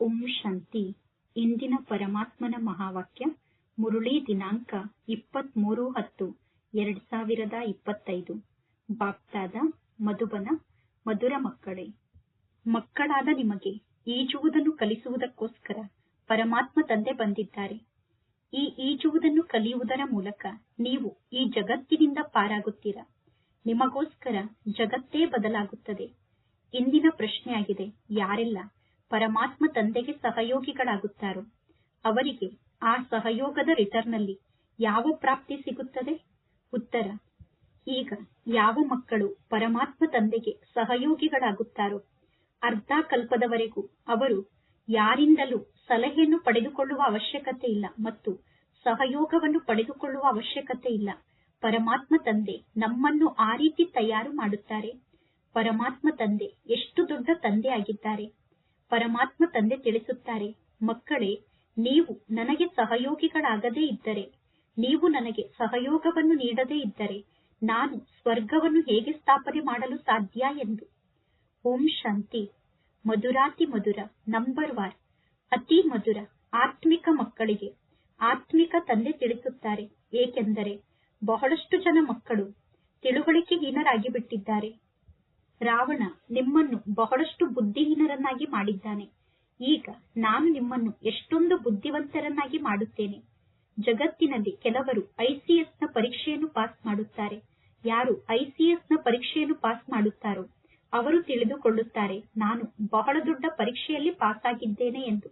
ಓಂ ಶಾಂತಿ. ಇಂದಿನ ಪರಮಾತ್ಮನ ಮಹಾವಾಕ್ಯ, ಮುರುಳಿ ದಿನಾಂಕ ಇಪ್ಪತ್ಮೂರು ಹತ್ತು, ಎರಡ್ ಸಾವಿರದ ಇಪ್ಪತ್ತೈದು. ಬಾಪ್ತಾದ ಮಧುಬನ, ಮಧುರ ಮಕ್ಕಳೇ, ಮಕ್ಕಳಾದ ನಿಮಗೆ ಈಜುವುದನ್ನು ಕಲಿಸುವುದಕ್ಕೋಸ್ಕರ ಪರಮಾತ್ಮ ತಂದೆ ಬಂದಿದ್ದಾರೆ. ಈ ಈಜುವುದನ್ನು ಕಲಿಯುವುದರ ಮೂಲಕ ನೀವು ಈ ಜಗತ್ತಿನಿಂದ ಪಾರಾಗುತ್ತೀರ? ನಿಮಗೋಸ್ಕರ ಜಗತ್ತೇ ಬದಲಾಗುತ್ತದೆ. ಇಂದಿನ ಪ್ರಶ್ನೆಯಾಗಿದೆ, ಯಾರೆಲ್ಲ ಪರಮಾತ್ಮ ತಂದೆಗೆ ಸಹಯೋಗಿಗಳಾಗುತ್ತಾರೋ, ಅವರಿಗೆ ಆ ಸಹಯೋಗದ ರಿಟರ್ನ್ನಲ್ಲಿ ಯಾವ ಪ್ರಾಪ್ತಿ ಸಿಗುತ್ತದೆ? ಉತ್ತರ, ಈಗ ಯಾವ ಮಕ್ಕಳು ಪರಮಾತ್ಮ ತಂದೆಗೆ ಸಹಯೋಗಿಗಳಾಗುತ್ತಾರೋ, ಅರ್ಧ ಕಲ್ಪದವರೆಗೂ ಅವರು ಯಾರಿಂದಲೂ ಸಲಹೆಯನ್ನು ಪಡೆದುಕೊಳ್ಳುವ ಅವಶ್ಯಕತೆ ಇಲ್ಲ ಮತ್ತು ಸಹಯೋಗವನ್ನು ಪಡೆದುಕೊಳ್ಳುವ ಅವಶ್ಯಕತೆ ಇಲ್ಲ. ಪರಮಾತ್ಮ ತಂದೆ ನಮ್ಮನ್ನು ಆ ರೀತಿ ತಯಾರು ಮಾಡುತ್ತಾರೆ. ಪರಮಾತ್ಮ ತಂದೆ ಎಷ್ಟು ದೊಡ್ಡ ತಂದೆ ಆಗಿದ್ದಾರೆ ಪರಮಾತ್ಮ ತಂದೆ ತಿಳಿಸುತ್ತಾರೆ, ಮಕ್ಕಳೇ, ನೀವು ನನಗೆ ಸಹಯೋಗಿಗಳಾಗದೇ ಇದ್ದರೆ, ನೀವು ನನಗೆ ಸಹಯೋಗವನ್ನು ನೀಡದೇ ಇದ್ದರೆ, ನಾನು ಸ್ವರ್ಗವನ್ನು ಹೇಗೆ ಸ್ಥಾಪನೆ ಮಾಡಲು ಸಾಧ್ಯ ಎಂದು. ಓಂ ಶಾಂತಿ. ಮಧುರಾತಿ ಮಧುರ, ನಂಬರ್ ವಾರ್ ಅತಿ ಮಧುರ, ಆತ್ಮಿಕ ಮಕ್ಕಳಿಗೆ, ಆತ್ಮಿಕ ತಂದೆ ತಿಳಿಸುತ್ತಾರೆ. ಏಕೆಂದರೆ, ಬಹಳಷ್ಟು ಜನ ಮಕ್ಕಳು ತಿಳುವಳಿಕೆಹೀನರಾಗಿ ಬಿಟ್ಟಿದ್ದಾರೆ ರಾವಣ ನಿಮ್ಮನ್ನು ಬಹಳಷ್ಟು ಬುದ್ಧಿಹೀನರನ್ನಾಗಿ ಮಾಡಿದ್ದಾನೆ. ಈಗ ನಾನು ನಿಮ್ಮನ್ನು ಎಷ್ಟೊಂದು ಬುದ್ಧಿವಂತರನ್ನಾಗಿ ಮಾಡುತ್ತೇನೆ. ಜಗತ್ತಿನಲ್ಲಿ ಕೆಲವರು ಐಸಿಎಸ್ನ ಪರೀಕ್ಷೆಯನ್ನು ಪಾಸ್ ಮಾಡುತ್ತಾರೆ. ಯಾರು ಐಸಿಎಸ್ನ ಪರೀಕ್ಷೆಯನ್ನು ಪಾಸ್ ಮಾಡುತ್ತಾರೋ ಅವರು ತಿಳಿದುಕೊಳ್ಳುತ್ತಾರೆ, ನಾನು ಬಹಳ ದೊಡ್ಡ ಪರೀಕ್ಷೆಯಲ್ಲಿ ಪಾಸ್ ಆಗಿದ್ದೇನೆ ಎಂದು.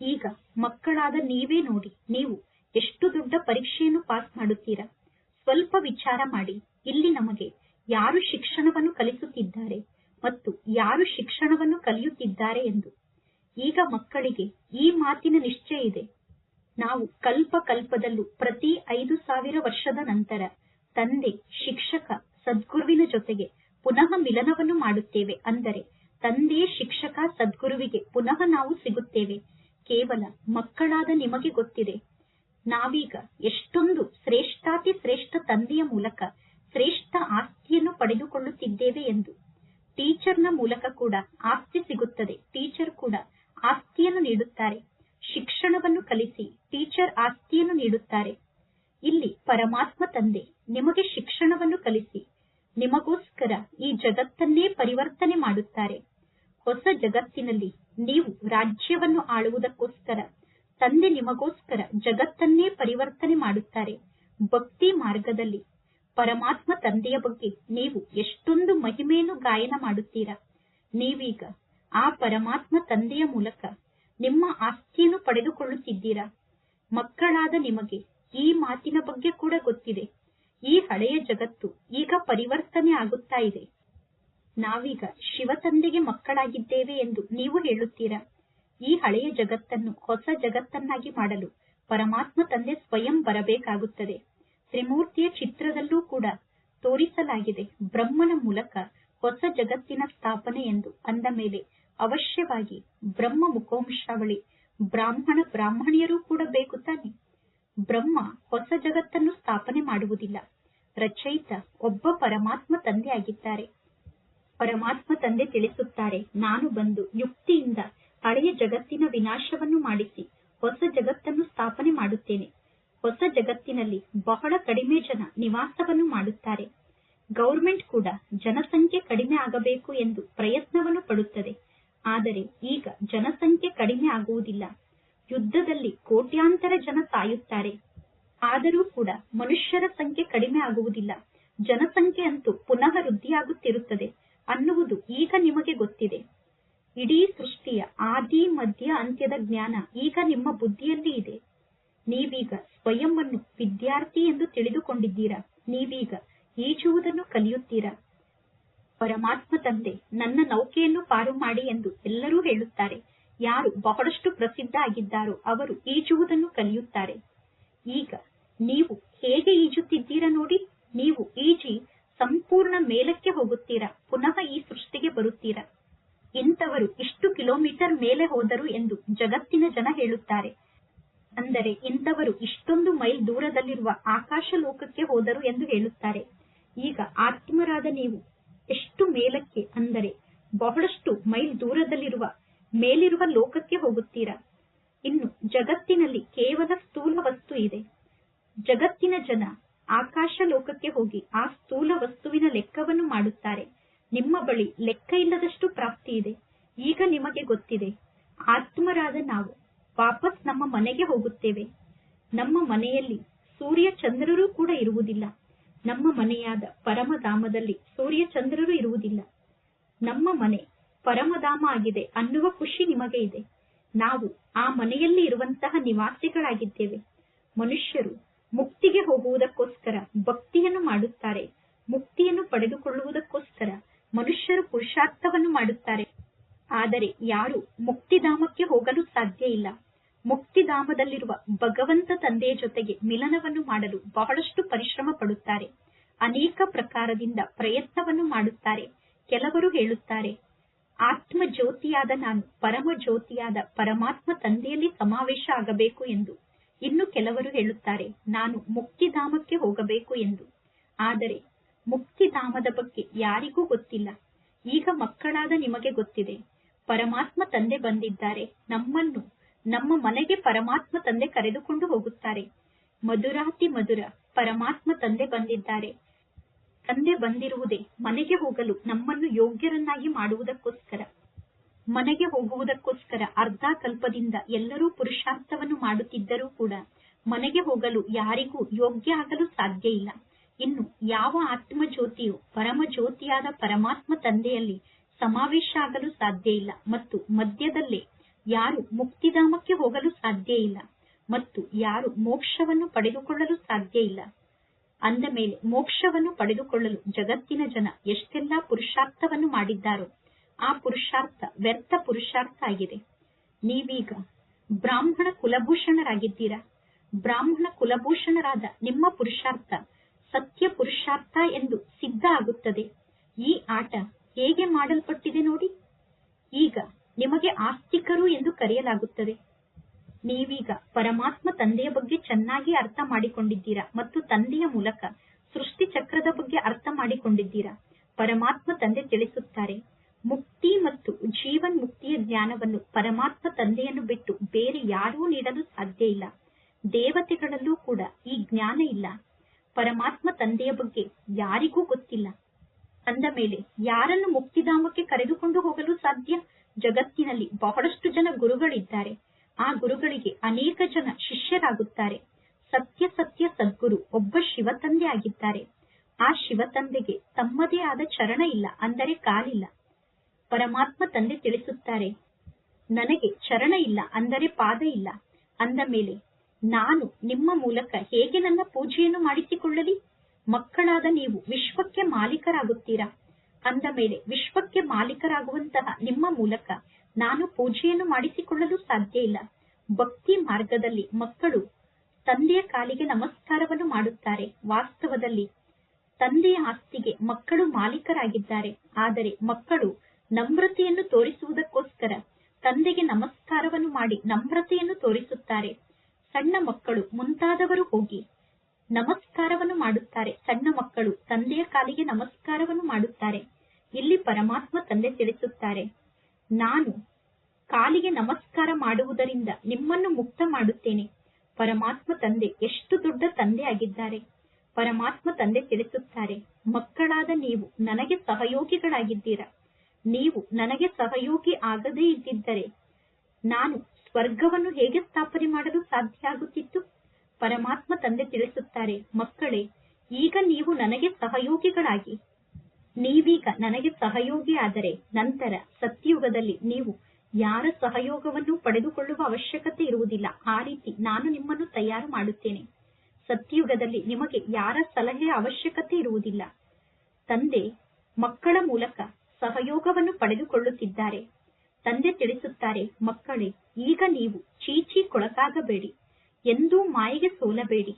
ಈಗ ಮಕ್ಕಳಾದ ನೀವೇ ನೋಡಿ, ನೀವು ಎಷ್ಟು ದೊಡ್ಡ ಪರೀಕ್ಷೆಯನ್ನು ಪಾಸ್ ಮಾಡುತ್ತೀರಾ? ಸ್ವಲ್ಪ ವಿಚಾರ ಮಾಡಿ, ಇಲ್ಲಿ ನಮಗೆ ಯಾರು ಶಿಕ್ಷಣವನ್ನು ಕಲಿಸುತ್ತಿದ್ದಾರೆ ಮತ್ತು ಯಾರು ಶಿಕ್ಷಣವನ್ನು ಕಲಿಯುತ್ತಿದ್ದಾರೆ ಎಂದು. ಈಗ ಮಕ್ಕಳಿಗೆ ಈ ಮಾತಿನ ನಿಶ್ಚಯ ಇದೆ. ನಾವು ಕಲ್ಪ ಕಲ್ಪದಲ್ಲೂ ಪ್ರತಿ ಐದು ಸಾವಿರ ವರ್ಷದ ನಂತರ ತಂದೆ, ಶಿಕ್ಷಕ, ಸದ್ಗುರುವಿನ ಜೊತೆಗೆ ಪುನಃ ಮಿಲನವನ್ನು ಮಾಡುತ್ತೇವೆ ಅಂದರೆ ತಂದೆ, ಶಿಕ್ಷಕ, ಸದ್ಗುರುವಿಗೆ ಪುನಃ ನಾವು ಸಿಗುತ್ತೇವೆ. ಕೇವಲ ಮಕ್ಕಳಾದ ನಿಮಗೆ ಗೊತ್ತಿದೆ. ನಾವೀಗ ಎಷ್ಟೊಂದು ಶ್ರೇಷ್ಠಾತಿ ಶ್ರೇಷ್ಠ ತಂದೆಯ ಮೂಲಕ ಶ್ರೇಷ್ಠ ಆಸ್ತಿಯನ್ನು ಪಡೆದುಕೊಳ್ಳುತ್ತಿದ್ದೇವೆ ಎಂದು. ಟೀಚರ್ನ ಮೂಲಕ ಕೂಡ ಆಸ್ತಿ ಸಿಗುತ್ತದೆ. ಟೀಚರ್ ಕೂಡ ಆಸ್ತಿಯನ್ನು ನೀಡುತ್ತಾರೆ. ಶಿಕ್ಷಣವನ್ನು ಕಲಿಸಿ ಟೀಚರ್ ಆಸ್ತಿಯನ್ನು ನೀಡುತ್ತಾರೆ. ಇಲ್ಲಿ ಪರಮಾತ್ಮ ತಂದೆ ನಿಮಗೆ ಶಿಕ್ಷಣವನ್ನು ಕಲಿಸಿ ನಿಮಗೋಸ್ಕರ ಈ ಜಗತ್ತನ್ನೇ ಪರಿವರ್ತನೆ ಮಾಡುತ್ತಾರೆ. ಹೊಸ ಜಗತ್ತಿನಲ್ಲಿ ನೀವು ರಾಜ್ಯವನ್ನು ಆಳುವುದಕ್ಕೋಸ್ಕರ, ತಂದೆ ನಿಮಗೋಸ್ಕರ ಜಗತ್ತನ್ನೇ ಪರಿವರ್ತನೆ ಮಾಡುತ್ತಾರೆ. ಭಕ್ತಿ ಮಾರ್ಗದಲ್ಲಿ ಪರಮಾತ್ಮ ತಂದೆಯ ಬಗ್ಗೆ ನೀವು ಎಷ್ಟೊಂದು ಮಹಿಮೆಯನ್ನು ಗಾಯನ ಮಾಡುತ್ತೀರಾ? ನೀವೀಗ ಆ ಪರಮಾತ್ಮ ತಂದೆಯ ಮೂಲಕ ನಿಮ್ಮ ಆಸ್ತಿಯನ್ನು ಪಡೆದುಕೊಳ್ಳುತ್ತಿದ್ದೀರಾ? ಮಕ್ಕಳಾದ ನಿಮಗೆ ಈ ಮಾತಿನ ಬಗ್ಗೆ ಕೂಡ ಗೊತ್ತಿದೆ. ಈ ಹಳೆಯ ಜಗತ್ತು ಈಗ ಪರಿವರ್ತನೆ ಆಗುತ್ತಾ ಇದೆ. ನಾವೀಗ ಶಿವತಂದೆಗೆ ಮಕ್ಕಳಾಗಿದ್ದೇವೆ ಎಂದು ನೀವು ಹೇಳುತ್ತೀರಾ? ಈ ಹಳೆಯ ಜಗತ್ತನ್ನು ಹೊಸ ಜಗತ್ತನ್ನಾಗಿ ಮಾಡಲು ಪರಮಾತ್ಮ ತಂದೆ ಸ್ವಯಂ ಬರಬೇಕಾಗುತ್ತದೆ. ತ್ರಿಮೂರ್ತಿಯ ಚಿತ್ರದಲ್ಲೂ ಕೂಡ ತೋರಿಸಲಾಗಿದೆ ಬ್ರಹ್ಮನ ಮೂಲಕ ಹೊಸ ಜಗತ್ತಿನ ಸ್ಥಾಪನೆ ಎಂದು ಅಂದ ಮೇಲೆ ಅವಶ್ಯವಾಗಿ ಬ್ರಹ್ಮ ಮುಖವಂಶಾವಳಿ. ಬ್ರಾಹ್ಮಣ ಬ್ರಾಹ್ಮಣಿಯರೂ ಕೂಡ ಬೇಕು ತಾನೆ. ಬ್ರಹ್ಮ ಹೊಸ ಜಗತ್ತನ್ನು ಸ್ಥಾಪನೆ ಮಾಡುವುದಿಲ್ಲ. ರಚಯಿತ ಒಬ್ಬ ಪರಮಾತ್ಮ ತಂದೆ ಆಗಿದ್ದಾರೆ. ಪರಮಾತ್ಮ ತಂದೆ ತಿಳಿಸುತ್ತಾರೆ, ನಾನು ಬಂದು ಯುಕ್ತಿಯಿಂದ ಹಳೆಯ ಜಗತ್ತಿನ ವಿನಾಶವನ್ನು ಮಾಡಿಸಿ ಹೊಸ ಜಗತ್ತನ್ನು ಸ್ಥಾಪನೆ ಮಾಡುತ್ತೇನೆ. ಹೊಸ ಜಗತ್ತಿನಲ್ಲಿ ಬಹಳ ಕಡಿಮೆ ಜನ ನಿವಾಸವನ್ನು ಮಾಡುತ್ತಾರೆ. ಗೌರ್ಮೆಂಟ್ ಕೂಡ ಜನಸಂಖ್ಯೆ ಕಡಿಮೆ ಆಗಬೇಕು ಎಂದು ಪ್ರಯತ್ನವನ್ನು ಪಡುತ್ತದೆ. ಆದರೆ ಈಗ ಜನಸಂಖ್ಯೆ ಕಡಿಮೆ ಆಗುವುದಿಲ್ಲ. ಯುದ್ಧದಲ್ಲಿ ಕೋಟ್ಯಾಂತರ ಜನ ಸಾಯುತ್ತಾರೆ. ಆದರೂ ಕೂಡ ಮನುಷ್ಯರ ಸಂಖ್ಯೆ ಕಡಿಮೆ ಆಗುವುದಿಲ್ಲ. ಜನಸಂಖ್ಯೆ ಅಂತೂ ಪುನಃ ವೃದ್ಧಿಯಾಗುತ್ತಿರುತ್ತದೆ ಅನ್ನುವುದು ಈಗ ನಿಮಗೆ ಗೊತ್ತಿದೆ. ಇಡೀ ಸೃಷ್ಟಿಯ ಆದಿ, ಮಧ್ಯ, ಅಂತ್ಯದ ಜ್ಞಾನ ಈಗ ನಿಮ್ಮ ಬುದ್ಧಿಯಲ್ಲಿ ಇದೆ. ನೀವೀಗ ಸ್ವಯಂವನ್ನು ವಿದ್ಯಾರ್ಥಿ ಎಂದು ತಿಳಿದುಕೊಂಡಿದ್ದೀರಾ? ನೀವೀಗ ಈಜುವುದನ್ನು ಕಲಿಯುತ್ತೀರಾ? ಪರಮಾತ್ಮ ತಂದೆ, ನನ್ನ ನೌಕೆಯನ್ನು ಪಾರು ಮಾಡಿ ಎಂದು ಎಲ್ಲರೂ ಹೇಳುತ್ತಾರೆ. ಯಾರು ಬಹಳಷ್ಟು ಪ್ರಸಿದ್ಧ ಆಗಿದ್ದಾರೋ ಅವರು ಈಜುವುದನ್ನು ಕಲಿಯುತ್ತಾರೆ. ಈಗ ನೀವು ಹೇಗೆ ಈಜುತ್ತಿದ್ದೀರಾ ನೋಡಿ. ನೀವು ಈಜಿ ಸಂಪೂರ್ಣ ಮೇಲಕ್ಕೆ ಹೋಗುತ್ತೀರಾ, ಪುನಃ ಈ ಸೃಷ್ಟಿಗೆ ಬರುತ್ತೀರಾ. ಇಂಥವರು ಇಷ್ಟು ಕಿಲೋಮೀಟರ್ ಮೇಲೆ ಹೋದರು ಎಂದು ಜಗತ್ತಿನ ಜನ ಹೇಳುತ್ತಾರೆ. ಅಂದರೆ ಇಂಥವರು ಇಷ್ಟೊಂದು ಮೈಲ್ ದೂರದಲ್ಲಿರುವ ಆಕಾಶ ಲೋಕಕ್ಕೆ ಹೋದರು ಎಂದು ಹೇಳುತ್ತಾರೆ. ಈಗ ಆತ್ಮರಾದ ನೀವು ಎಷ್ಟು ಮೇಲಕ್ಕೆ ಅಂದರೆ ಬಹಳಷ್ಟು ಮೈಲ್ ದೂರದಲ್ಲಿರುವ ಮೇಲಿರುವ ಲೋಕಕ್ಕೆ ಹೋಗುತ್ತೀರಾ? ಇನ್ನು ಜಗತ್ತಿನಲ್ಲಿ ಕೇವಲ ಸ್ಥೂಲ ವಸ್ತು ಇದೆ. ಜಗತ್ತಿನ ಜನ ಆಕಾಶ ಲೋಕಕ್ಕೆ ಹೋಗಿ ಆ ಸ್ಥೂಲ ವಸ್ತುವಿನ ಲೆಕ್ಕವನ್ನು ಮಾಡುತ್ತಾರೆ. ನಿಮ್ಮ ಬಳಿ ಲೆಕ್ಕ ಇಲ್ಲದಷ್ಟು ಪ್ರಾಪ್ತಿ ಇದೆ. ಈಗ ನಿಮಗೆ ಗೊತ್ತಿದೆ, ಆತ್ಮರಾದ ನಾವು ವಾಪಸ್ ನಮ್ಮ ಮನೆಗೆ ಹೋಗುತ್ತೇವೆ. ನಮ್ಮ ಮನೆಯಲ್ಲಿ ಸೂರ್ಯ ಚಂದ್ರರು ಕೂಡ ಇರುವುದಿಲ್ಲ. ನಮ್ಮ ಮನೆಯಾದ ಪರಮಧಾಮದಲ್ಲಿ ಸೂರ್ಯ ಚಂದ್ರರು ಇರುವುದಿಲ್ಲ. ನಮ್ಮ ಮನೆ ಪರಮಧಾಮ ಆಗಿದೆ ಅನ್ನುವ ಖುಷಿ ನಿಮಗೆ ಇದೆ. ನಾವು ಆ ಮನೆಯಲ್ಲಿ ಇರುವಂತಹ ನಿವಾಸಿಗಳಾಗಿದ್ದೇವೆ. ಮನುಷ್ಯರು ಮುಕ್ತಿಗೆ ಹೋಗುವುದಕ್ಕೋಸ್ಕರ ಭಕ್ತಿಯನ್ನು ಮಾಡುತ್ತಾರೆ. ಮುಕ್ತಿಯನ್ನು ಪಡೆದುಕೊಳ್ಳುವುದಕ್ಕೋಸ್ಕರ ಮನುಷ್ಯರು ಪುರುಷಾರ್ಥವನ್ನು ಮಾಡುತ್ತಾರೆ. ಆದರೆ ಯಾರು ಮುಕ್ತಿಧಾಮಕ್ಕೆ ಹೋಗಲು ಸಾಧ್ಯ ಇಲ್ಲ. ಮುಕ್ತಿಧಾಮದಲ್ಲಿರುವ ಭಗವಂತ ತಂದೆಯ ಜೊತೆಗೆ ಮಿಲನವನ್ನು ಮಾಡಲು ಬಹಳಷ್ಟು ಪರಿಶ್ರಮ ಪಡುತ್ತಾರೆ. ಅನೇಕ ಪ್ರಕಾರದಿಂದ ಪ್ರಯತ್ನವನ್ನು ಮಾಡುತ್ತಾರೆ. ಕೆಲವರು ಹೇಳುತ್ತಾರೆ ಆತ್ಮ ಜ್ಯೋತಿಯಾದ ನಾನು ಪರಮ ಜ್ಯೋತಿಯಾದ ಪರಮಾತ್ಮ ತಂದೆಯಲ್ಲಿ ಸಮಾವೇಶ ಆಗಬೇಕು ಎಂದು. ಇನ್ನು ಕೆಲವರು ಹೇಳುತ್ತಾರೆ, ನಾನು ಮುಕ್ತಿಧಾಮಕ್ಕೆ ಹೋಗಬೇಕು ಎಂದು. ಆದರೆ ಮುಕ್ತಿಧಾಮದ ಬಗ್ಗೆ ಯಾರಿಗೂ ಗೊತ್ತಿಲ್ಲ. ಈಗ ಮಕ್ಕಳಾದ ನಿಮಗೆ ಗೊತ್ತಿದೆ, ಪರಮಾತ್ಮ ತಂದೆ ಬಂದಿದ್ದಾರೆ. ನಮ್ಮನ್ನು ನಮ್ಮ ಮನೆಗೆ ಪರಮಾತ್ಮ ತಂದೆ ಕರೆದುಕೊಂಡು ಹೋಗುತ್ತಾರೆ. ಮಧುರಾತಿ ಮಧುರ, ಪರಮಾತ್ಮ ತಂದೆ ಬಂದಿದ್ದಾರೆ. ತಂದೆ ಬಂದಿರುವುದೇ ಮನೆಗೆ ಹೋಗಲು ನಮ್ಮನ್ನು ಯೋಗ್ಯರನ್ನಾಗಿ ಮಾಡುವುದಕ್ಕೋಸ್ಕರ. ಮನೆಗೆ ಹೋಗುವುದಕ್ಕೋಸ್ಕರ ಅರ್ಧ ಕಲ್ಪದಿಂದ ಎಲ್ಲರೂ ಪುರುಷಾರ್ಥವನ್ನು ಮಾಡುತ್ತಿದ್ದರೂ ಕೂಡ ಮನೆಗೆ ಹೋಗಲು ಯಾರಿಗೂ ಯೋಗ್ಯ ಆಗಲು ಸಾಧ್ಯ ಇಲ್ಲ. ಇನ್ನು ಯಾವ ಆತ್ಮ ಜ್ಯೋತಿಯು ಪರಮ ಜ್ಯೋತಿಯಾದ ಪರಮಾತ್ಮ ತಂದೆಯಲ್ಲಿ ಸಮಾವೇಶ ಆಗಲು ಸಾಧ್ಯ ಇಲ್ಲ ಮತ್ತು ಮಧ್ಯದಲ್ಲೇ ಯಾರು ಮುಕ್ತಿಧಾಮಕ್ಕೆ ಹೋಗಲು ಸಾಧ್ಯ ಇಲ್ಲ ಮತ್ತು ಯಾರು ಮೋಕ್ಷವನ್ನು ಪಡೆದುಕೊಳ್ಳಲು ಸಾಧ್ಯ ಇಲ್ಲ. ಅಂದ ಮೇಲೆ ಮೋಕ್ಷವನ್ನು ಪಡೆದುಕೊಳ್ಳಲು ಜಗತ್ತಿನ ಜನ ಎಷ್ಟೆಲ್ಲಾ ಪುರುಷಾರ್ಥವನ್ನು ಮಾಡಿದ್ದಾರೋ ಆ ಪುರುಷಾರ್ಥ ವ್ಯರ್ಥ ಪುರುಷಾರ್ಥ ಆಗಿದೆ. ನೀವೀಗ ಬ್ರಾಹ್ಮಣ ಕುಲಭೂಷಣರಾಗಿದ್ದೀರಾ? ಬ್ರಾಹ್ಮಣ ಕುಲಭೂಷಣರಾದ ನಿಮ್ಮ ಪುರುಷಾರ್ಥ ಸತ್ಯ ಪುರುಷಾರ್ಥ ಎಂದು ಸಿದ್ಧ ಆಗುತ್ತದೆ. ಈ ಆಟ ಹೇಗೆ ಮಾಡಲ್ಪಟ್ಟಿದೆ ನೋಡಿ. ಈಗ ನಿಮಗೆ ಆಸ್ತಿಕರು ಎಂದು ಕರೆಯಲಾಗುತ್ತದೆ. ನೀವೀಗ ಪರಮಾತ್ಮ ತಂದೆಯ ಬಗ್ಗೆ ಚೆನ್ನಾಗಿ ಅರ್ಥ ಮಾಡಿಕೊಂಡಿದ್ದೀರಾ ಮತ್ತು ತಂದೆಯ ಮೂಲಕ ಸೃಷ್ಟಿ ಚಕ್ರದ ಬಗ್ಗೆ ಅರ್ಥ ಮಾಡಿಕೊಂಡಿದ್ದೀರಾ? ಪರಮಾತ್ಮ ತಂದೆ ತಿಳಿಸುತ್ತಾರೆ, ಮುಕ್ತಿ ಮತ್ತು ಜೀವನ್ ಮುಕ್ತಿಯ ಜ್ಞಾನವನ್ನು ಪರಮಾತ್ಮ ತಂದೆಯನ್ನು ಬಿಟ್ಟು ಬೇರೆ ಯಾರೂ ನೀಡಲು ಸಾಧ್ಯ ಇಲ್ಲ. ದೇವತೆಗಳಲ್ಲೂ ಕೂಡ ಈ ಜ್ಞಾನ ಇಲ್ಲ. ಪರಮಾತ್ಮ ತಂದೆಯ ಬಗ್ಗೆ ಯಾರಿಗೂ ಗೊತ್ತಿಲ್ಲ. ಅಂದ ಮೇಲೆ, ಯಾರನ್ನು ಮುಕ್ತಿಧಾಮಕ್ಕೆ ಕರೆದುಕೊಂಡು ಹೋಗಲು ಸಾಧ್ಯ? ಜಗತ್ತಿನಲ್ಲಿ ಬಹಳಷ್ಟು ಜನ ಗುರುಗಳಿದ್ದಾರೆ. ಆ ಗುರುಗಳಿಗೆ ಅನೇಕ ಜನ ಶಿಷ್ಯರಾಗುತ್ತಾರೆ. ಸತ್ಯ ಸತ್ಯ ಸದ್ಗುರು ಒಬ್ಬ ಶಿವತಂದೆ ಆಗಿದ್ದಾರೆ. ಆ ಶಿವತಂದೆಗೆ ತಮ್ಮದೇ ಆದ ಚರಣ ಇಲ್ಲ, ಅಂದರೆ ಕಾಲಿಲ್ಲ. ಪರಮಾತ್ಮ ತಂದೆ ತಿಳಿಸುತ್ತಾರೆ, ನನಗೆ ಚರಣ ಇಲ್ಲ, ಅಂದರೆ ಪಾದ ಇಲ್ಲ. ಅಂದ ಮೇಲೆ, ನಾನು ನಿಮ್ಮ ಮೂಲಕ ಹೇಗೆ ನನ್ನ ಪೂಜೆಯನ್ನು ಮಾಡಿಸಿಕೊಳ್ಳಲಿ? ಮಕ್ಕಳಾದ ನೀವು ವಿಶ್ವಕ್ಕೆ ಮಾಲೀಕರಾಗುತ್ತೀರಾ? ಅಂದ ಮೇಲೆ ವಿಶ್ವಕ್ಕೆ ಮಾಲೀಕರಾಗುವಂತಹ ನಿಮ್ಮ ಮೂಲಕ ನಾನು ಪೂಜೆಯನ್ನು ಮಾಡಿಸಿಕೊಳ್ಳಲು ಸಾಧ್ಯ ಇಲ್ಲ. ಭಕ್ತಿ ಮಾರ್ಗದಲ್ಲಿ ಮಕ್ಕಳು ತಂದೆಯ ಕಾಲಿಗೆ ನಮಸ್ಕಾರವನ್ನು ಮಾಡುತ್ತಾರೆ. ವಾಸ್ತವದಲ್ಲಿ ತಂದೆಯ ಆಸ್ತಿಗೆ ಮಕ್ಕಳು ಮಾಲೀಕರಾಗಿದ್ದಾರೆ. ಆದರೆ ಮಕ್ಕಳು ನಮ್ರತೆಯನ್ನು ತೋರಿಸುವುದಕ್ಕೋಸ್ಕರ ತಂದೆಗೆ ನಮಸ್ಕಾರವನ್ನು ಮಾಡಿ ನಮ್ರತೆಯನ್ನು ತೋರಿಸುತ್ತಾರೆ. ಸಣ್ಣ ಮಕ್ಕಳು ಮುಂತಾದವರು ಹೋಗಿ ನಮಸ್ಕಾರವನ್ನು ಮಾಡುತ್ತಾರೆ. ಸಣ್ಣ ಮಕ್ಕಳು ತಂದೆಯ ಕಾಲಿಗೆ ನಮಸ್ಕಾರವನ್ನು ಮಾಡುತ್ತಾರೆ. ಇಲ್ಲಿ ಪರಮಾತ್ಮ ತಂದೆ ತಿಳಿಸುತ್ತಾರೆ. ನಾನು ಕಾಲಿಗೆ ನಮಸ್ಕಾರ ಮಾಡುವುದರಿಂದ ನಿಮ್ಮನ್ನು ಮುಕ್ತ ಮಾಡುತ್ತೇನೆ. ಪರಮಾತ್ಮ ತಂದೆ ಎಷ್ಟು ದೊಡ್ಡ ತಂದೆ ಆಗಿದ್ದಾರೆ ಪರಮಾತ್ಮ ತಂದೆ ತಿಳಿಸುತ್ತಾರೆ, ಮಕ್ಕಳಾದ ನೀವು ನನಗೆ ಸಹಯೋಗಿಗಳಾಗಿದ್ದೀರಾ. ನೀವು ನನಗೆ ಸಹಯೋಗಿ ಆಗದೇ ಇದ್ದಿದ್ದರೆ ನಾನು ಸ್ವರ್ಗವನ್ನು ಹೇಗೆ ಸ್ಥಾಪನೆ ಮಾಡಲು ಸಾಧ್ಯ ಆಗುತ್ತಿತ್ತು? ಪರಮಾತ್ಮ ತಂದೆ ತಿಳಿಸುತ್ತಾರೆ, ಮಕ್ಕಳೇ, ಈಗ ನೀವು ನನಗೆ ಸಹಯೋಗಿಗಳಾಗಿ ನೀವೀಗ ನನಗೆ ಸಹಯೋಗಿ ಆದರೆ ನಂತರ ಸತ್ಯಯುಗದಲ್ಲಿ ನೀವು ಯಾರ ಸಹಯೋಗವನ್ನು ಪಡೆದುಕೊಳ್ಳುವ ಅವಶ್ಯಕತೆ ಇರುವುದಿಲ್ಲ. ಆ ರೀತಿ ನಾನು ನಿಮ್ಮನ್ನು ತಯಾರು ಮಾಡುತ್ತೇನೆ. ಸತ್ಯಯುಗದಲ್ಲಿ ನಿಮಗೆ ಯಾರ ಸಲಹೆಯ ಅವಶ್ಯಕತೆ ಇರುವುದಿಲ್ಲ. ತಂದೆ ಮಕ್ಕಳ ಮೂಲಕ ಸಹಯೋಗವನ್ನು ಪಡೆದುಕೊಳ್ಳುತ್ತಿದ್ದಾರೆ. ತಂದೆ ತಿಳಿಸುತ್ತಾರೆ, ಮಕ್ಕಳೇ, ಈಗ ನೀವು ಚೀಚಿ ಕೊಳಕಾಗಬೇಡಿ. ಎಂದೂ ಮಾಯೆಗೆ ಸೋಲಬೇಡಿ.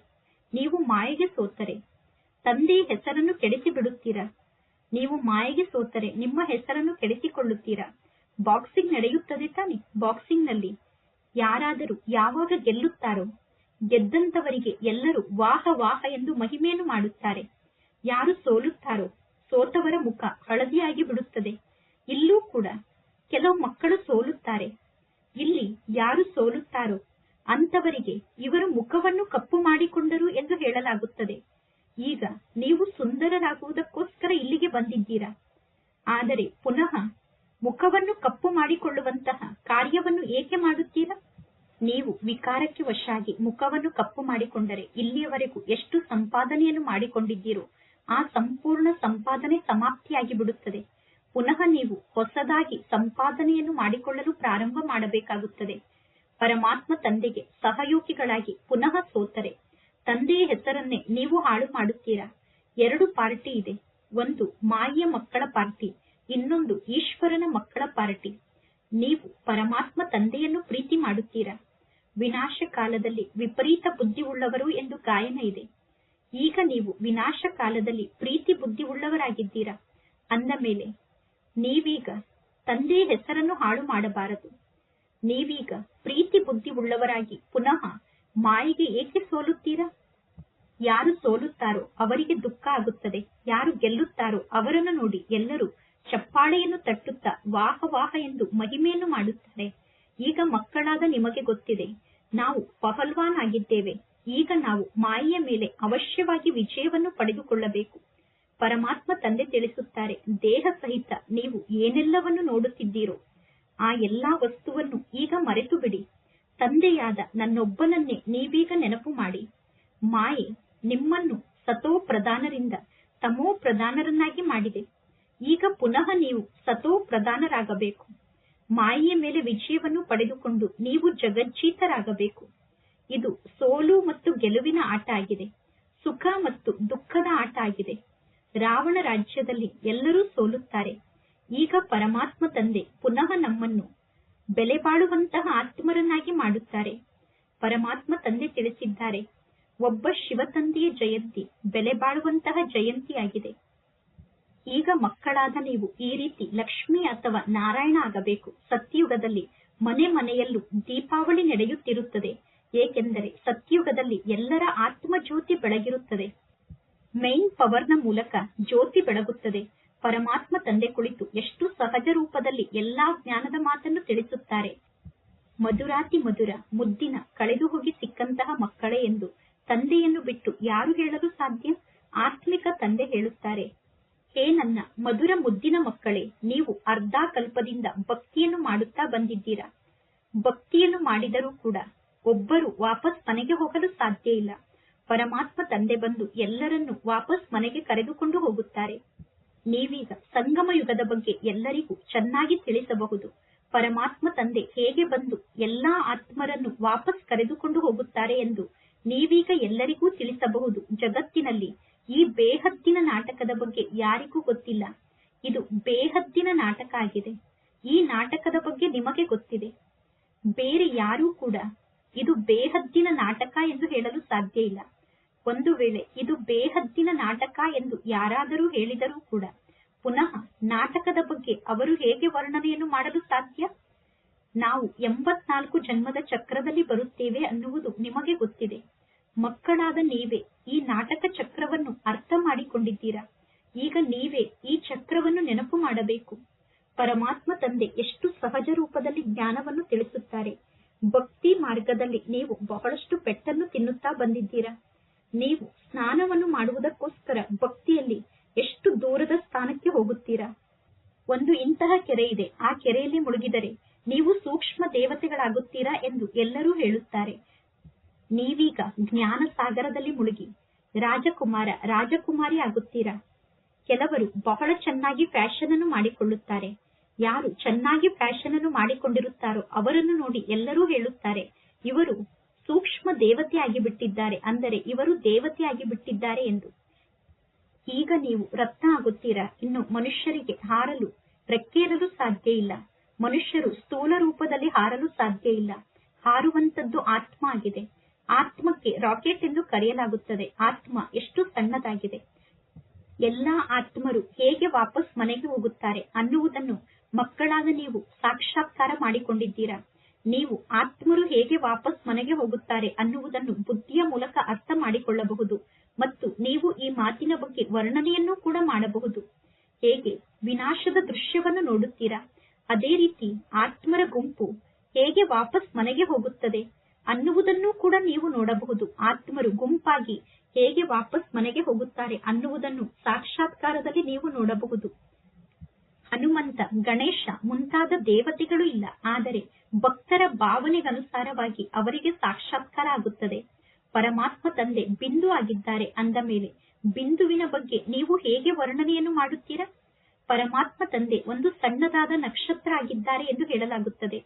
ನೀವು ಮಾಯೆಗೆ ಸೋತರೆ. ತಂದೆಯ ಹೆಸರನ್ನು ಕೆಡಿಸಿ ಬಿಡುತ್ತೀರಾ ನೀವು ಮಾಯೆಗೆ ಸೋತರೆ, ನಿಮ್ಮ ಹೆಸರನ್ನು ಕೆಡಿಸಿಕೊಳ್ಳುತ್ತೀರಾ? ಬಾಕ್ಸಿಂಗ್ ನಡೆಯುತ್ತದೆ ತಾನೆ, ಬಾಕ್ಸಿಂಗ್ನಲ್ಲಿ. ಯಾರಾದರೂ ಯಾವಾಗ ಗೆಲ್ಲುತ್ತಾರೋ, ಗೆದ್ದಂತವರಿಗೆ ಎಲ್ಲರೂ ವಾಹ ವಾಹ ಎಂದು ಮಹಿಮೆಯನ್ನು ಮಾಡುತ್ತಾರೆ. ಯಾರು ಸೋಲುತ್ತಾರೋ, ಸೋತವರ ಮುಖ ಹಳದಿಯಾಗಿ ಬಿಡುತ್ತದೆ. ಇಲ್ಲೂ ಕೂಡ ಕೆಲವು ಮಕ್ಕಳು ಸೋಲುತ್ತಾರೆ. ಇಲ್ಲಿ ಯಾರು ಸೋಲುತ್ತಾರೋ ಅಂತವರಿಗೆ ಇವರು ಮುಖವನ್ನು ಕಪ್ಪು ಮಾಡಿಕೊಂಡರು ಎಂದು ಹೇಳಲಾಗುತ್ತದೆ. ಈಗ ನೀವು ಸುಂದರರಾಗುವುದಕ್ಕೋಸ್ಕರ ಇಲ್ಲಿಗೆ ಬಂದಿದ್ದೀರಾ? ಆದರೆ ಪುನಃ ಮುಖವನ್ನು ಕಪ್ಪು ಮಾಡಿಕೊಳ್ಳುವಂತಹ ಕಾರ್ಯವನ್ನು ಏಕೆ ಮಾಡುತ್ತೀರಾ? ನೀವು ವಿಕಾರಕ್ಕೆ ವಶಾಗಿ ಮುಖವನ್ನು ಕಪ್ಪು ಮಾಡಿಕೊಂಡರೆ ಇಲ್ಲಿಯವರೆಗೂ ಎಷ್ಟು ಸಂಪಾದನೆಯನ್ನು ಮಾಡಿಕೊಂಡಿದ್ದೀರೋ ಆ ಸಂಪೂರ್ಣ ಸಂಪಾದನೆ ಸಮಾಪ್ತಿಯಾಗಿ ಬಿಡುತ್ತದೆ ಪುನಃ ನೀವು ಹೊಸದಾಗಿ ಸಂಪಾದನೆಯನ್ನು ಮಾಡಿಕೊಳ್ಳಲು ಪ್ರಾರಂಭ ಮಾಡಬೇಕಾಗುತ್ತದೆ. ಪರಮಾತ್ಮ ತಂದೆಗೆ ಸಹಯೋಗಿಗಳಾಗಿ ಪುನಃ ಸೋತರೆ ತಂದೆಯ ಹೆಸರನ್ನೇ ನೀವು ಹಾಳು ಮಾಡುತ್ತೀರಾ? ಎರಡು ಪಾರ್ಟಿ ಇದೆ. ಒಂದು ಮಾಯೆಯ ಮಕ್ಕಳ ಪಾರ್ಟಿ, ಇನ್ನೊಂದು ಈಶ್ವರನ ಮಕ್ಕಳ ಪಾರ್ಟಿ. ನೀವು ಪರಮಾತ್ಮ ತಂದೆಯನ್ನು ಪ್ರೀತಿ ಮಾಡುತ್ತೀರಾ? ವಿನಾಶ ಕಾಲದಲ್ಲಿ ವಿಪರೀತ ಬುದ್ಧಿ ಉಳ್ಳವರು ಎಂದು ಗಾಯನ ಇದೆ. ಈಗ ನೀವು ವಿನಾಶ ಕಾಲದಲ್ಲಿ ಪ್ರೀತಿ ಬುದ್ಧಿ ಉಳ್ಳವರಾಗಿದ್ದೀರಾ ಅಂದ ಮೇಲೆ, ನೀವೀಗ ತಂದೆಯ ಹೆಸರನ್ನು ಹಾಳು ಮಾಡಬಾರದು. ನೀವೀಗ ಪ್ರೀತಿ ಬುದ್ಧಿ ಉಳ್ಳವರಾಗಿ ಪುನಃ ಮಾಯಿಗೆ ಏಕೆ ಸೋಲುತ್ತೀರಾ? ಯಾರು ಸೋಲುತ್ತಾರೋ ಅವರಿಗೆ ದುಃಖ ಆಗುತ್ತದೆ. ಯಾರು ಗೆಲ್ಲುತ್ತಾರೋ ಅವರನ್ನು ನೋಡಿ ಎಲ್ಲರೂ ಚಪ್ಪಾಳೆಯನ್ನು ತಟ್ಟುತ್ತಾ ವಾಹ ವಾಹ ಎಂದು ಮಹಿಮೆಯನ್ನು ಮಾಡುತ್ತಾರೆ. ಈಗ ಮಕ್ಕಳಾದ ನಿಮಗೆ ಗೊತ್ತಿದೆ, ನಾವು ಪಹಲ್ವಾನ್ ಆಗಿದ್ದೇವೆ ಈಗ ನಾವು ಮಾಯಿಯ ಮೇಲೆ ಅವಶ್ಯವಾಗಿ ವಿಜಯವನ್ನು ಪಡೆದುಕೊಳ್ಳಬೇಕು. ಪರಮಾತ್ಮ ತಂದೆ ತಿಳಿಸುತ್ತಾರೆ, ದೇಹ ಸಹಿತ ನೀವು ಏನೆಲ್ಲವನ್ನು ನೋಡುತ್ತಿದ್ದೀರೋ ಆ ಎಲ್ಲಾ ವಸ್ತುವನ್ನು ಈಗ ಮರೆತು ಬಿಡಿ ತಂದೆಯಾದ ನನ್ನೊಬ್ಬನನ್ನೇ ನೀವೀಗ ನೆನಪು ಮಾಡಿ. ಮಾಯೆ ನಿಮ್ಮನ್ನು ಸತೋ ಪ್ರಧಾನರಿಂದ, ತಮೋ ಪ್ರಧಾನರನ್ನಾಗಿ ಮಾಡಿದೆ. ಈಗ ಪುನಃ ನೀವು ಸತೋ ಪ್ರಧಾನರಾಗಬೇಕು. ಮಾಯೆಯ ಮೇಲೆ ವಿಜಯವನ್ನು ಪಡೆದುಕೊಂಡು ನೀವು ಜಗಜ್ಜೀತರಾಗಬೇಕು. ಇದು ಸೋಲು ಮತ್ತು ಗೆಲುವಿನ ಆಟ ಆಗಿದೆ. ಸುಖ ಮತ್ತು ದುಃಖದ ಆಟ ಆಗಿದೆ. ರಾವಣ ರಾಜ್ಯದಲ್ಲಿ ಎಲ್ಲರೂ ಸೋಲುತ್ತಾರೆ. ಈಗ ಪರಮಾತ್ಮ ತಂದೆ ಪುನಃ ನಮ್ಮನ್ನು ಬೆಲೆ ಬಾಳುವಂತಹ ಆತ್ಮರನ್ನಾಗಿ ಮಾಡುತ್ತಾರೆ. ಪರಮಾತ್ಮ ತಂದೆ ತಿಳಿಸಿದ್ದಾರೆ. ಒಬ್ಬ ಶಿವತಂದೆಯ ಜಯಂತಿ ಬೆಲೆ ಬಾಳುವಂತಹ ಜಯಂತಿಯಾಗಿದೆ. ಈಗ ಮಕ್ಕಳಾದ ನೀವು ಈ ರೀತಿ ಲಕ್ಷ್ಮಿ ಅಥವಾ ನಾರಾಯಣ ಆಗಬೇಕು. ಸತ್ಯಯುಗದಲ್ಲಿ ಮನೆ ಮನೆಯಲ್ಲೂ ದೀಪಾವಳಿ ನಡೆಯುತ್ತಿರುತ್ತದೆ. ಏಕೆಂದರೆ ಸತ್ಯಯುಗದಲ್ಲಿ ಎಲ್ಲರ ಆತ್ಮ ಜ್ಯೋತಿ ಬೆಳಗಿರುತ್ತದೆ ಮೈನ್ ಪವರ್ನ ಮೂಲಕ ಜ್ಯೋತಿ ಬೆಳಗುತ್ತದೆ. ಪರಮಾತ್ಮ ತಂದೆ ಕುಳಿತು ಎಷ್ಟು ಸಹಜ ರೂಪದಲ್ಲಿ ಎಲ್ಲಾ ಜ್ಞಾನದ ಮಾತನ್ನು ತಿಳಿಸುತ್ತಾರೆ. ಮಧುರಾತಿ ಮಧುರ, ಮುದ್ದಿನ, ಕಳೆದು ಹೋಗಿ ಸಿಕ್ಕಂತಹ ಮಕ್ಕಳೇ ಎಂದು ತಂದೆಯನ್ನು ಬಿಟ್ಟು ಯಾರು ಹೇಳಲು ಸಾಧ್ಯ? ಆತ್ಮಿಕ ತಂದೆ ಹೇಳುತ್ತಾರೆ, ಹೇ ನನ್ನ ಮಧುರ ಮುದ್ದಿನ ಮಕ್ಕಳೇ, ನೀವು ಅರ್ಧ ಕಲ್ಪದಿಂದ ಭಕ್ತಿಯನ್ನು ಮಾಡುತ್ತಾ ಬಂದಿದ್ದೀರಾ? ಭಕ್ತಿಯನ್ನು ಮಾಡಿದರೂ ಕೂಡ ಒಬ್ಬರು ವಾಪಸ್ ಮನೆಗೆ ಹೋಗಲು ಸಾಧ್ಯ ಇಲ್ಲ. ಪರಮಾತ್ಮ ತಂದೆ ಬಂದು ಎಲ್ಲರನ್ನೂ ವಾಪಸ್ ಮನೆಗೆ ಕರೆದುಕೊಂಡು ಹೋಗುತ್ತಾರೆ. ನೀವೀಗ ಸಂಗಮ ಯುಗದ ಬಗ್ಗೆ ಎಲ್ಲರಿಗೂ ಚೆನ್ನಾಗಿ ತಿಳಿಸಬಹುದು. ಪರಮಾತ್ಮ ತಂದೆ ಹೇಗೆ ಬಂದು ಎಲ್ಲಾ ಆತ್ಮರನ್ನು ವಾಪಸ್ ಕರೆದುಕೊಂಡು ಹೋಗುತ್ತಾರೆ ಎಂದು ನೀವೀಗ ಎಲ್ಲರಿಗೂ ತಿಳಿಸಬಹುದು. ಜಗತ್ತಿನಲ್ಲಿ ಈ ಬೇಹದ್ದಿನ ನಾಟಕದ ಬಗ್ಗೆ ಯಾರಿಗೂ ಗೊತ್ತಿಲ್ಲ. ಇದು ಬೇಹದ್ದಿನ ನಾಟಕ ಆಗಿದೆ. ಈ ನಾಟಕದ ಬಗ್ಗೆ ನಿಮಗೆ ಗೊತ್ತಿದೆ. ಬೇರೆ ಯಾರೂ ಕೂಡ ಇದು ಬೇಹದ್ದಿನ ನಾಟಕ ಎಂದು ಹೇಳಲು ಸಾಧ್ಯ ಇಲ್ಲ. ಒಂದು ವೇಳೆ ಇದು ಬೇಹದ್ದಿನ ನಾಟಕ ಎಂದು ಯಾರಾದರೂ ಹೇಳಿದರೂ ಕೂಡ ಪುನಃ ನಾಟಕದ ಬಗ್ಗೆ ಅವರು ಹೇಗೆ ವರ್ಣನೆಯನ್ನು ಮಾಡಲು ಸಾಧ್ಯ? ನಾವು ಎಂಬತ್ನಾಲ್ಕು ಜನ್ಮದ ಚಕ್ರದಲ್ಲಿ ಬರುತ್ತೇವೆ ಅನ್ನುವುದು ನಿಮಗೆ ಗೊತ್ತಿದೆ. ಮಕ್ಕಳಾದ ನೀವೇ ಈ ನಾಟಕ ಚಕ್ರವನ್ನು ಅರ್ಥ ಮಾಡಿಕೊಂಡಿದ್ದೀರಾ? ಈಗ ನೀವೇ ಈ ಚಕ್ರವನ್ನು ನೆನಪು ಮಾಡಬೇಕು. ಪರಮಾತ್ಮ ತಂದೆ ಎಷ್ಟು ಸಹಜ ರೂಪದಲ್ಲಿ ಜ್ಞಾನವನ್ನು ತಿಳಿಸುತ್ತಾರೆ. ಭಕ್ತಿ ಮಾರ್ಗದಲ್ಲಿ ನೀವು ಬಹಳಷ್ಟು ಪೆಟ್ಟನ್ನು ತಿನ್ನುತ್ತಾ ಬಂದಿದ್ದೀರಾ? ನೀವು ಸ್ನಾನವನ್ನು ಮಾಡುವುದಕ್ಕೋಸ್ಕರ ಭಕ್ತಿಯಲ್ಲಿ ಎಷ್ಟು ದೂರದ ಸ್ಥಾನಕ್ಕೆ ಹೋಗುತ್ತೀರಾ? ಒಂದು ಇಂತಹ ಕೆರೆ ಇದೆ. ಆ ಕೆರೆಯಲ್ಲಿ ಮುಳುಗಿದರೆ ನೀವು ಸೂಕ್ಷ್ಮ ದೇವತೆಗಳಾಗುತ್ತೀರಾ ಎಂದು ಎಲ್ಲರೂ ಹೇಳುತ್ತಾರೆ. ನೀವೀಗ ಜ್ಞಾನ ಸಾಗರದಲ್ಲಿ ಮುಳುಗಿ ರಾಜಕುಮಾರ, ರಾಜಕುಮಾರಿ ಆಗುತ್ತೀರಾ? ಕೆಲವರು ಬಹಳ ಚೆನ್ನಾಗಿ ಫ್ಯಾಷನ್ ಅನ್ನು ಮಾಡಿಕೊಳ್ಳುತ್ತಾರೆ. ಯಾರು ಚೆನ್ನಾಗಿ ಫ್ಯಾಷನ್ ಅನ್ನು ಮಾಡಿಕೊಂಡಿರುತ್ತಾರೋ ಅವರನ್ನು ನೋಡಿ ಎಲ್ಲರೂ ಹೇಳುತ್ತಾರೆ, ಇವರು ಸೂಕ್ಷ್ಮ ದೇವತೆಯಾಗಿ ಬಿಟ್ಟಿದ್ದಾರೆ. ಅಂದರೆ ಇವರು ದೇವತೆಯಾಗಿ ಬಿಟ್ಟಿದ್ದಾರೆ ಎಂದು. ಈಗ ನೀವು ರತ್ನ ಆಗುತ್ತೀರಾ? ಇನ್ನು ಮನುಷ್ಯರಿಗೆ ಹಾರಲು ರೆಕ್ಕೇರಲು ಸಾಧ್ಯ ಇಲ್ಲ. ಮನುಷ್ಯರು ಸ್ಥೂಲ ರೂಪದಲ್ಲಿ ಹಾರಲು ಸಾಧ್ಯ ಇಲ್ಲ. ಹಾರುವಂತದ್ದು ಆತ್ಮ ಆಗಿದೆ. ಆತ್ಮಕ್ಕೆ ರಾಕೆಟ್ ಎಂದು ಕರೆಯಲಾಗುತ್ತದೆ. ಆತ್ಮ ಎಷ್ಟು ಸಣ್ಣದಾಗಿದೆ. ಎಲ್ಲಾ ಆತ್ಮರು ಹೇಗೆ ವಾಪಸ್ ಮನೆಗೆ ಹೋಗುತ್ತಾರೆ ಅನ್ನುವುದನ್ನು ಮಕ್ಕಳಾದ ನೀವು ಸಾಕ್ಷಾತ್ಕಾರ ಮಾಡಿಕೊಂಡಿದ್ದೀರಾ? ನೀವು ಆತ್ಮರು ಹೇಗೆ ವಾಪಸ್ ಮನೆಗೆ ಹೋಗುತ್ತಾರೆ ಅನ್ನುವುದನ್ನು ಬುದ್ಧಿಯ ಮೂಲಕ ಅರ್ಥ ಮಾಡಿಕೊಳ್ಳಬಹುದು ಮತ್ತು ನೀವು ಈ ಮಾತಿನ ಬಗ್ಗೆ ವರ್ಣನೆಯನ್ನು ಕೂಡ ಮಾಡಬಹುದು. ಹೇಗೆ ವಿನಾಶದ ದೃಶ್ಯವನ್ನು ನೋಡುತ್ತೀರಾ? ಅದೇ ರೀತಿ ಆತ್ಮರ ಗುಂಪು ಹೇಗೆ ವಾಪಸ್ ಮನೆಗೆ ಹೋಗುತ್ತದೆ ಅನ್ನುವುದನ್ನು ಕೂಡ ನೀವು ನೋಡಬಹುದು. ಆತ್ಮರು ಗುಂಪಾಗಿ ಹೇಗೆ ವಾಪಸ್ ಮನೆಗೆ ಹೋಗುತ್ತಾರೆ ಅನ್ನುವುದನ್ನು ಸಾಕ್ಷಾತ್ಕಾರದಲ್ಲಿ ನೀವು ನೋಡಬಹುದು. ಹನುಮಂತ, ಗಣೇಶ ಮುಂತಾದ ದೇವತೆಗಳು ಇಲ್ಲ. ಆದರೆ ಭಕ್ತರ ಭಾವನೆಗನುಸಾರವಾಗಿ ಅವರಿಗೆ ಸಾಕ್ಷಾತ್ಕಾರ ಆಗುತ್ತದೆ ಪರಮಾತ್ಮ ತಂದೆ ಬಿಂದು ಆಗಿದ್ದಾರೆ ಅಂದ ಮೇಲೆ ಬಿಂದುವಿನ ಬಗ್ಗೆ ನೀವು ಹೇಗೆ ವರ್ಣನೆಯನ್ನು ಮಾಡುತ್ತೀರಾ? ಪರಮಾತ್ಮ ತಂದೆ ಒಂದು ಸಣ್ಣದಾದ ನಕ್ಷತ್ರ ಆಗಿದ್ದಾರೆ ಎಂದು ಹೇಳಲಾಗುತ್ತದೆ.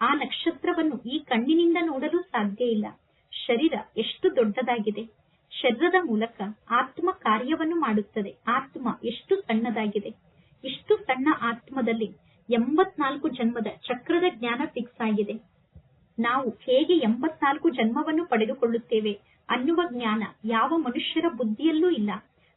ಆ ನಕ್ಷತ್ರವನ್ನು ಈ ಕಣ್ಣಿನಿಂದ ನೋಡಲು ಸಾಧ್ಯ ಇಲ್ಲ. ಶರೀರ ಎಷ್ಟು ದೊಡ್ಡದಾಗಿದೆ. ಶರೀರದ ಮೂಲಕ ಆತ್ಮ ಕಾರ್ಯವನ್ನು ಮಾಡುತ್ತದೆ. ಆತ್ಮ ಎಷ್ಟು ಸಣ್ಣದಾಗಿದೆ. ಇಷ್ಟು ಸಣ್ಣ ಆತ್ಮದಲ್ಲಿ ಎಂಬತ್ನಾಲ್ಕು ಜನ್ಮದ ಚಕ್ರದ ಜ್ಞಾನ ಫಿಕ್ಸ್ ಆಗಿದೆ. ನಾವು ಹೇಗೆ ಎಂಬತ್ನಾಲ್ಕು ಜನ್ಮವನ್ನು ಪಡೆದುಕೊಳ್ಳುತ್ತೇವೆ ಅನ್ನುವ ಜ್ಞಾನ ಯಾವ ಮನುಷ್ಯರ ಬುದ್ಧಿಯಲ್ಲೂ ಇಲ್ಲ.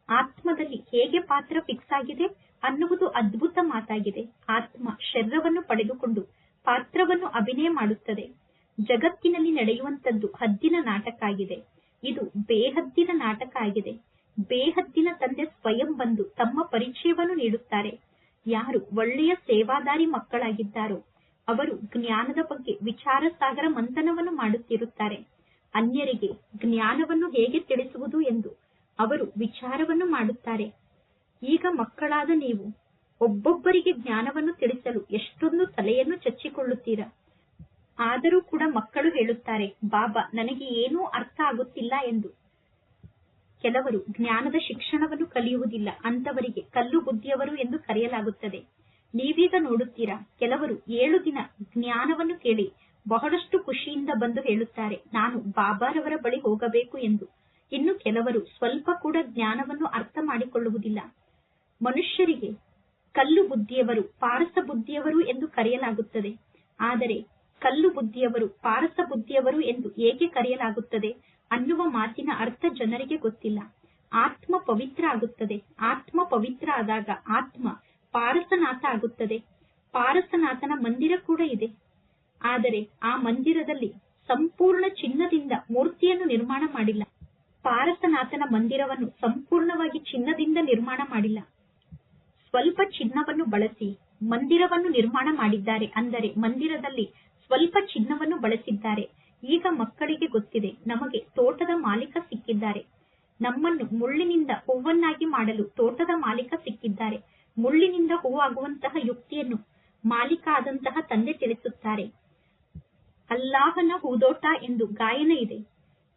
ಆತ್ಮದಲ್ಲಿ ಹೇಗೆ ಪಾತ್ರ ಫಿಕ್ಸ್ ಆಗಿದೆ ಅನ್ನುವುದು ಅದ್ಭುತ ಮಾತಾಗಿದೆ. ಆತ್ಮ ಶರೀರವನ್ನು ಪಡೆದುಕೊಂಡು ಪಾತ್ರವನ್ನು ಅಭಿನಯ ಮಾಡುತ್ತದೆ. ಜಗತ್ತಿನಲ್ಲಿ ನಡೆಯುವಂತದ್ದು ಹದ್ದಿನ ನಾಟಕ ಆಗಿದೆ. ಇದು ಬೇಹದ್ದಿನ ನಾಟಕ ಆಗಿದೆ. ಬೇಹದ್ದಿನ ತಂದೆ ಸ್ವಯಂ ಬಂದು ತಮ್ಮ ಪರಿಚಯವನ್ನು ನೀಡುತ್ತಾರೆ. ಯಾರು ಒಳ್ಳೆಯ ಸೇವಾದಾರಿ ಮಕ್ಕಳಾಗಿದ್ದಾರೋ, ಅವರು ಜ್ಞಾನದ ಬಗ್ಗೆ ವಿಚಾರ ಸಾಗರ ಮಂಥನವನ್ನು ಮಾಡುತ್ತಿರುತ್ತಾರೆ. ಅನ್ಯರಿಗೆ ಜ್ಞಾನವನ್ನು ಹೇಗೆ ತಿಳಿಸುವುದು ಎಂದು ಅವರು ವಿಚಾರವನ್ನು ಮಾಡುತ್ತಾರೆ. ಈಗ ಮಕ್ಕಳಾದ ನೀವು ಒಬ್ಬೊಬ್ಬರಿಗೆ ಜ್ಞಾನವನ್ನು ತಿಳಿಸಲು ಎಷ್ಟೊಂದು ತಲೆಯನ್ನು ಚಚ್ಚಿಕೊಳ್ಳುತ್ತೀರಾ? ಆದರೂ ಕೂಡ ಮಕ್ಕಳು ಹೇಳುತ್ತಾರೆ, ಬಾಬಾ, ನನಗೆ ಏನೂ ಅರ್ಥ ಆಗುತ್ತಿಲ್ಲ ಎಂದು. ಕೆಲವರು ಜ್ಞಾನದ ಶಿಕ್ಷಣವನ್ನು ಕಲಿಯುವುದಿಲ್ಲ. ಅಂತವರಿಗೆ ಕಲ್ಲು ಬುದ್ಧಿಯವರು ಎಂದು ಕರೆಯಲಾಗುತ್ತದೆ. ನೀವೀಗ ನೋಡುತ್ತೀರಾ, ಕೆಲವರು ಏಳು ದಿನ ಜ್ಞಾನವನ್ನು ಕೇಳಿ ಬಹಳಷ್ಟು ಖುಷಿಯಿಂದ ಬಂದು ಹೇಳುತ್ತಾರೆ, ನಾನು ಬಾಬಾರವರ ಬಳಿ ಹೋಗಬೇಕು ಎಂದು. ಇನ್ನು ಕೆಲವರು ಸ್ವಲ್ಪ ಕೂಡ ಜ್ಞಾನವನ್ನು ಅರ್ಥ ಮಾಡಿಕೊಳ್ಳುವುದಿಲ್ಲ. ಮನುಷ್ಯರಿಗೆ ಕಲ್ಲು ಬುದ್ಧಿಯವರು ಪಾರಸ ಬುದ್ಧಿಯವರು ಎಂದು ಕರೆಯಲಾಗುತ್ತದೆ. ಆದರೆ ಕಲ್ಲು ಬುದ್ಧಿಯವರು ಪಾರಸ ಬುದ್ಧಿಯವರು ಎಂದು ಏಕೆ ಕರೆಯಲಾಗುತ್ತದೆ? ಅನ್ನುವ ಮಾತಿನ ಅರ್ಥ ಜನರಿಗೆ ಗೊತ್ತಿಲ್ಲ. ಆತ್ಮ ಪವಿತ್ರ ಆಗುತ್ತದೆ. ಆತ್ಮ ಪವಿತ್ರ ಆದಾಗ ಆತ್ಮ ಪಾರಸನಾಥ ಆಗುತ್ತದೆ. ಪಾರಸನಾಥನ ಮಂದಿರ ಕೂಡ ಇದೆ. ಆದರೆ ಆ ಮಂದಿರದಲ್ಲಿ ಸಂಪೂರ್ಣ ಚಿನ್ನದಿಂದ ಮೂರ್ತಿಯನ್ನು ನಿರ್ಮಾಣ ಮಾಡಿಲ್ಲ. ಪಾರಸನಾಥನ ಮಂದಿರವನ್ನು ಸಂಪೂರ್ಣವಾಗಿ ಚಿನ್ನದಿಂದ ನಿರ್ಮಾಣ ಮಾಡಿಲ್ಲ. ಸ್ವಲ್ಪ ಚಿನ್ನವನ್ನು ಬಳಸಿ ಮಂದಿರವನ್ನು ನಿರ್ಮಾಣ ಮಾಡಿದ್ದಾರೆ. ಅಂದರೆ ಮಂದಿರದಲ್ಲಿ ಸ್ವಲ್ಪ ಚಿನ್ನವನ್ನು ಬಳಸಿದ್ದಾರೆ. ಈಗ ಮಕ್ಕಳಿಗೆ ಗೊತ್ತಿದೆ. ನಮಗೆ ತೋಟದ ಮಾಲೀಕ ಸಿಕ್ಕಿದ್ದಾರೆ. ನಮ್ಮನ್ನು ಮುಳ್ಳಿನಿಂದ ಹೂವನ್ನಾಗಿ ಮಾಡಲು ತೋಟದ ಮಾಲೀಕ ಸಿಕ್ಕಿದ್ದಾರೆ. ಮುಳ್ಳಿನಿಂದ ಹೂವಾಗುವಂತಹ ಯುಕ್ತಿಯನ್ನು ಮಾಲೀಕ ಆದಂತಹ ತಂದೆ ತಿಳಿಸುತ್ತಾರೆ. ಅಲ್ಲಾಹನ ಹೂದೋಟ ಎಂದು ಗಾಯನ ಇದೆ.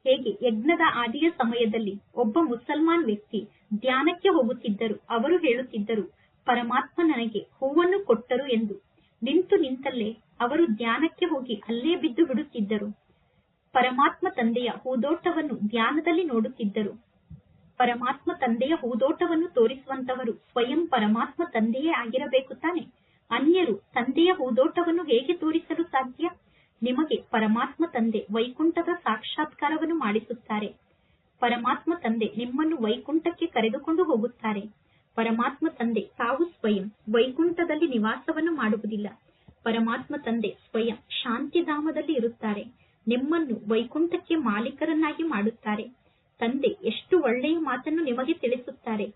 ಹೇಗೆ ಯಜ್ಞದ ಆದಿಯ ಸಮಯದಲ್ಲಿ ಒಬ್ಬ ಮುಸಲ್ಮಾನ್ ವ್ಯಕ್ತಿ ಧ್ಯಾನಕ್ಕೆ ಹೋಗುತ್ತಿದ್ದರು, ಅವರು ಹೇಳುತ್ತಿದ್ದರು, ಪರಮಾತ್ಮ ನನಗೆ ಹೂವನ್ನು ಕೊಟ್ಟರು ಎಂದು. ನಿಂತು ನಿಂತಲ್ಲೇ ಅವರು ಧ್ಯಾನಕ್ಕೆ ಹೋಗಿ ಅಲ್ಲೇ ಬಿದ್ದು ಬಿಡುತ್ತಿದ್ದರು. ಪರಮಾತ್ಮ ತಂದೆಯ ಹೂದೋಟವನ್ನು ಧ್ಯಾನದಲ್ಲಿ ನೋಡುತ್ತಿದ್ದರು. ಪರಮಾತ್ಮ ತಂದೆಯ ಹೂದೋಟವನ್ನು ತೋರಿಸುವಂತವರು ಸ್ವಯಂ ಪರಮಾತ್ಮ ತಂದೆಯೇ ಆಗಿರಬೇಕು ತಾನೆ. ಅನ್ಯರು ತಂದೆಯ ಹೂದೋಟವನ್ನು ಹೇಗೆ ತೋರಿಸಲು ಸಾಧ್ಯ? ನಿಮಗೆ ಪರಮಾತ್ಮ ತಂದೆ ವೈಕುಂಠದ ಸಾಕ್ಷಾತ್ಕಾರವನ್ನು ಮಾಡಿಸುತ್ತಾರೆ. ಪರಮಾತ್ಮ ತಂದೆ ನಿಮ್ಮನ್ನು ವೈಕುಂಠಕ್ಕೆ ಕರೆದುಕೊಂಡು ಹೋಗುತ್ತಾರೆ. ಪರಮಾತ್ಮ ತಂದೆ ತಾವು ಸ್ವಯಂ ವೈಕುಂಠದಲ್ಲಿ ನಿವಾಸವನ್ನು ಮಾಡುವುದಿಲ್ಲ. ಪರಮಾತ್ಮ ತಂದೆ ಸ್ವಯಂ ಶಾಂತಿಧಾಮದಲ್ಲಿ ಇರುತ್ತಾರೆ. ನಿಮ್ಮನ್ನು ವೈಕುಂಠಕ್ಕೆ ಮಾಲೀಕರನ್ನಾಗಿ ಮಾಡುತ್ತಾರೆ. ತಂದೆ ಎಷ್ಟು ಒಳ್ಳೆಯ ಮಾತನ್ನು ನಿಮಗೆ ತಿಳಿಸುತ್ತಾರೆ.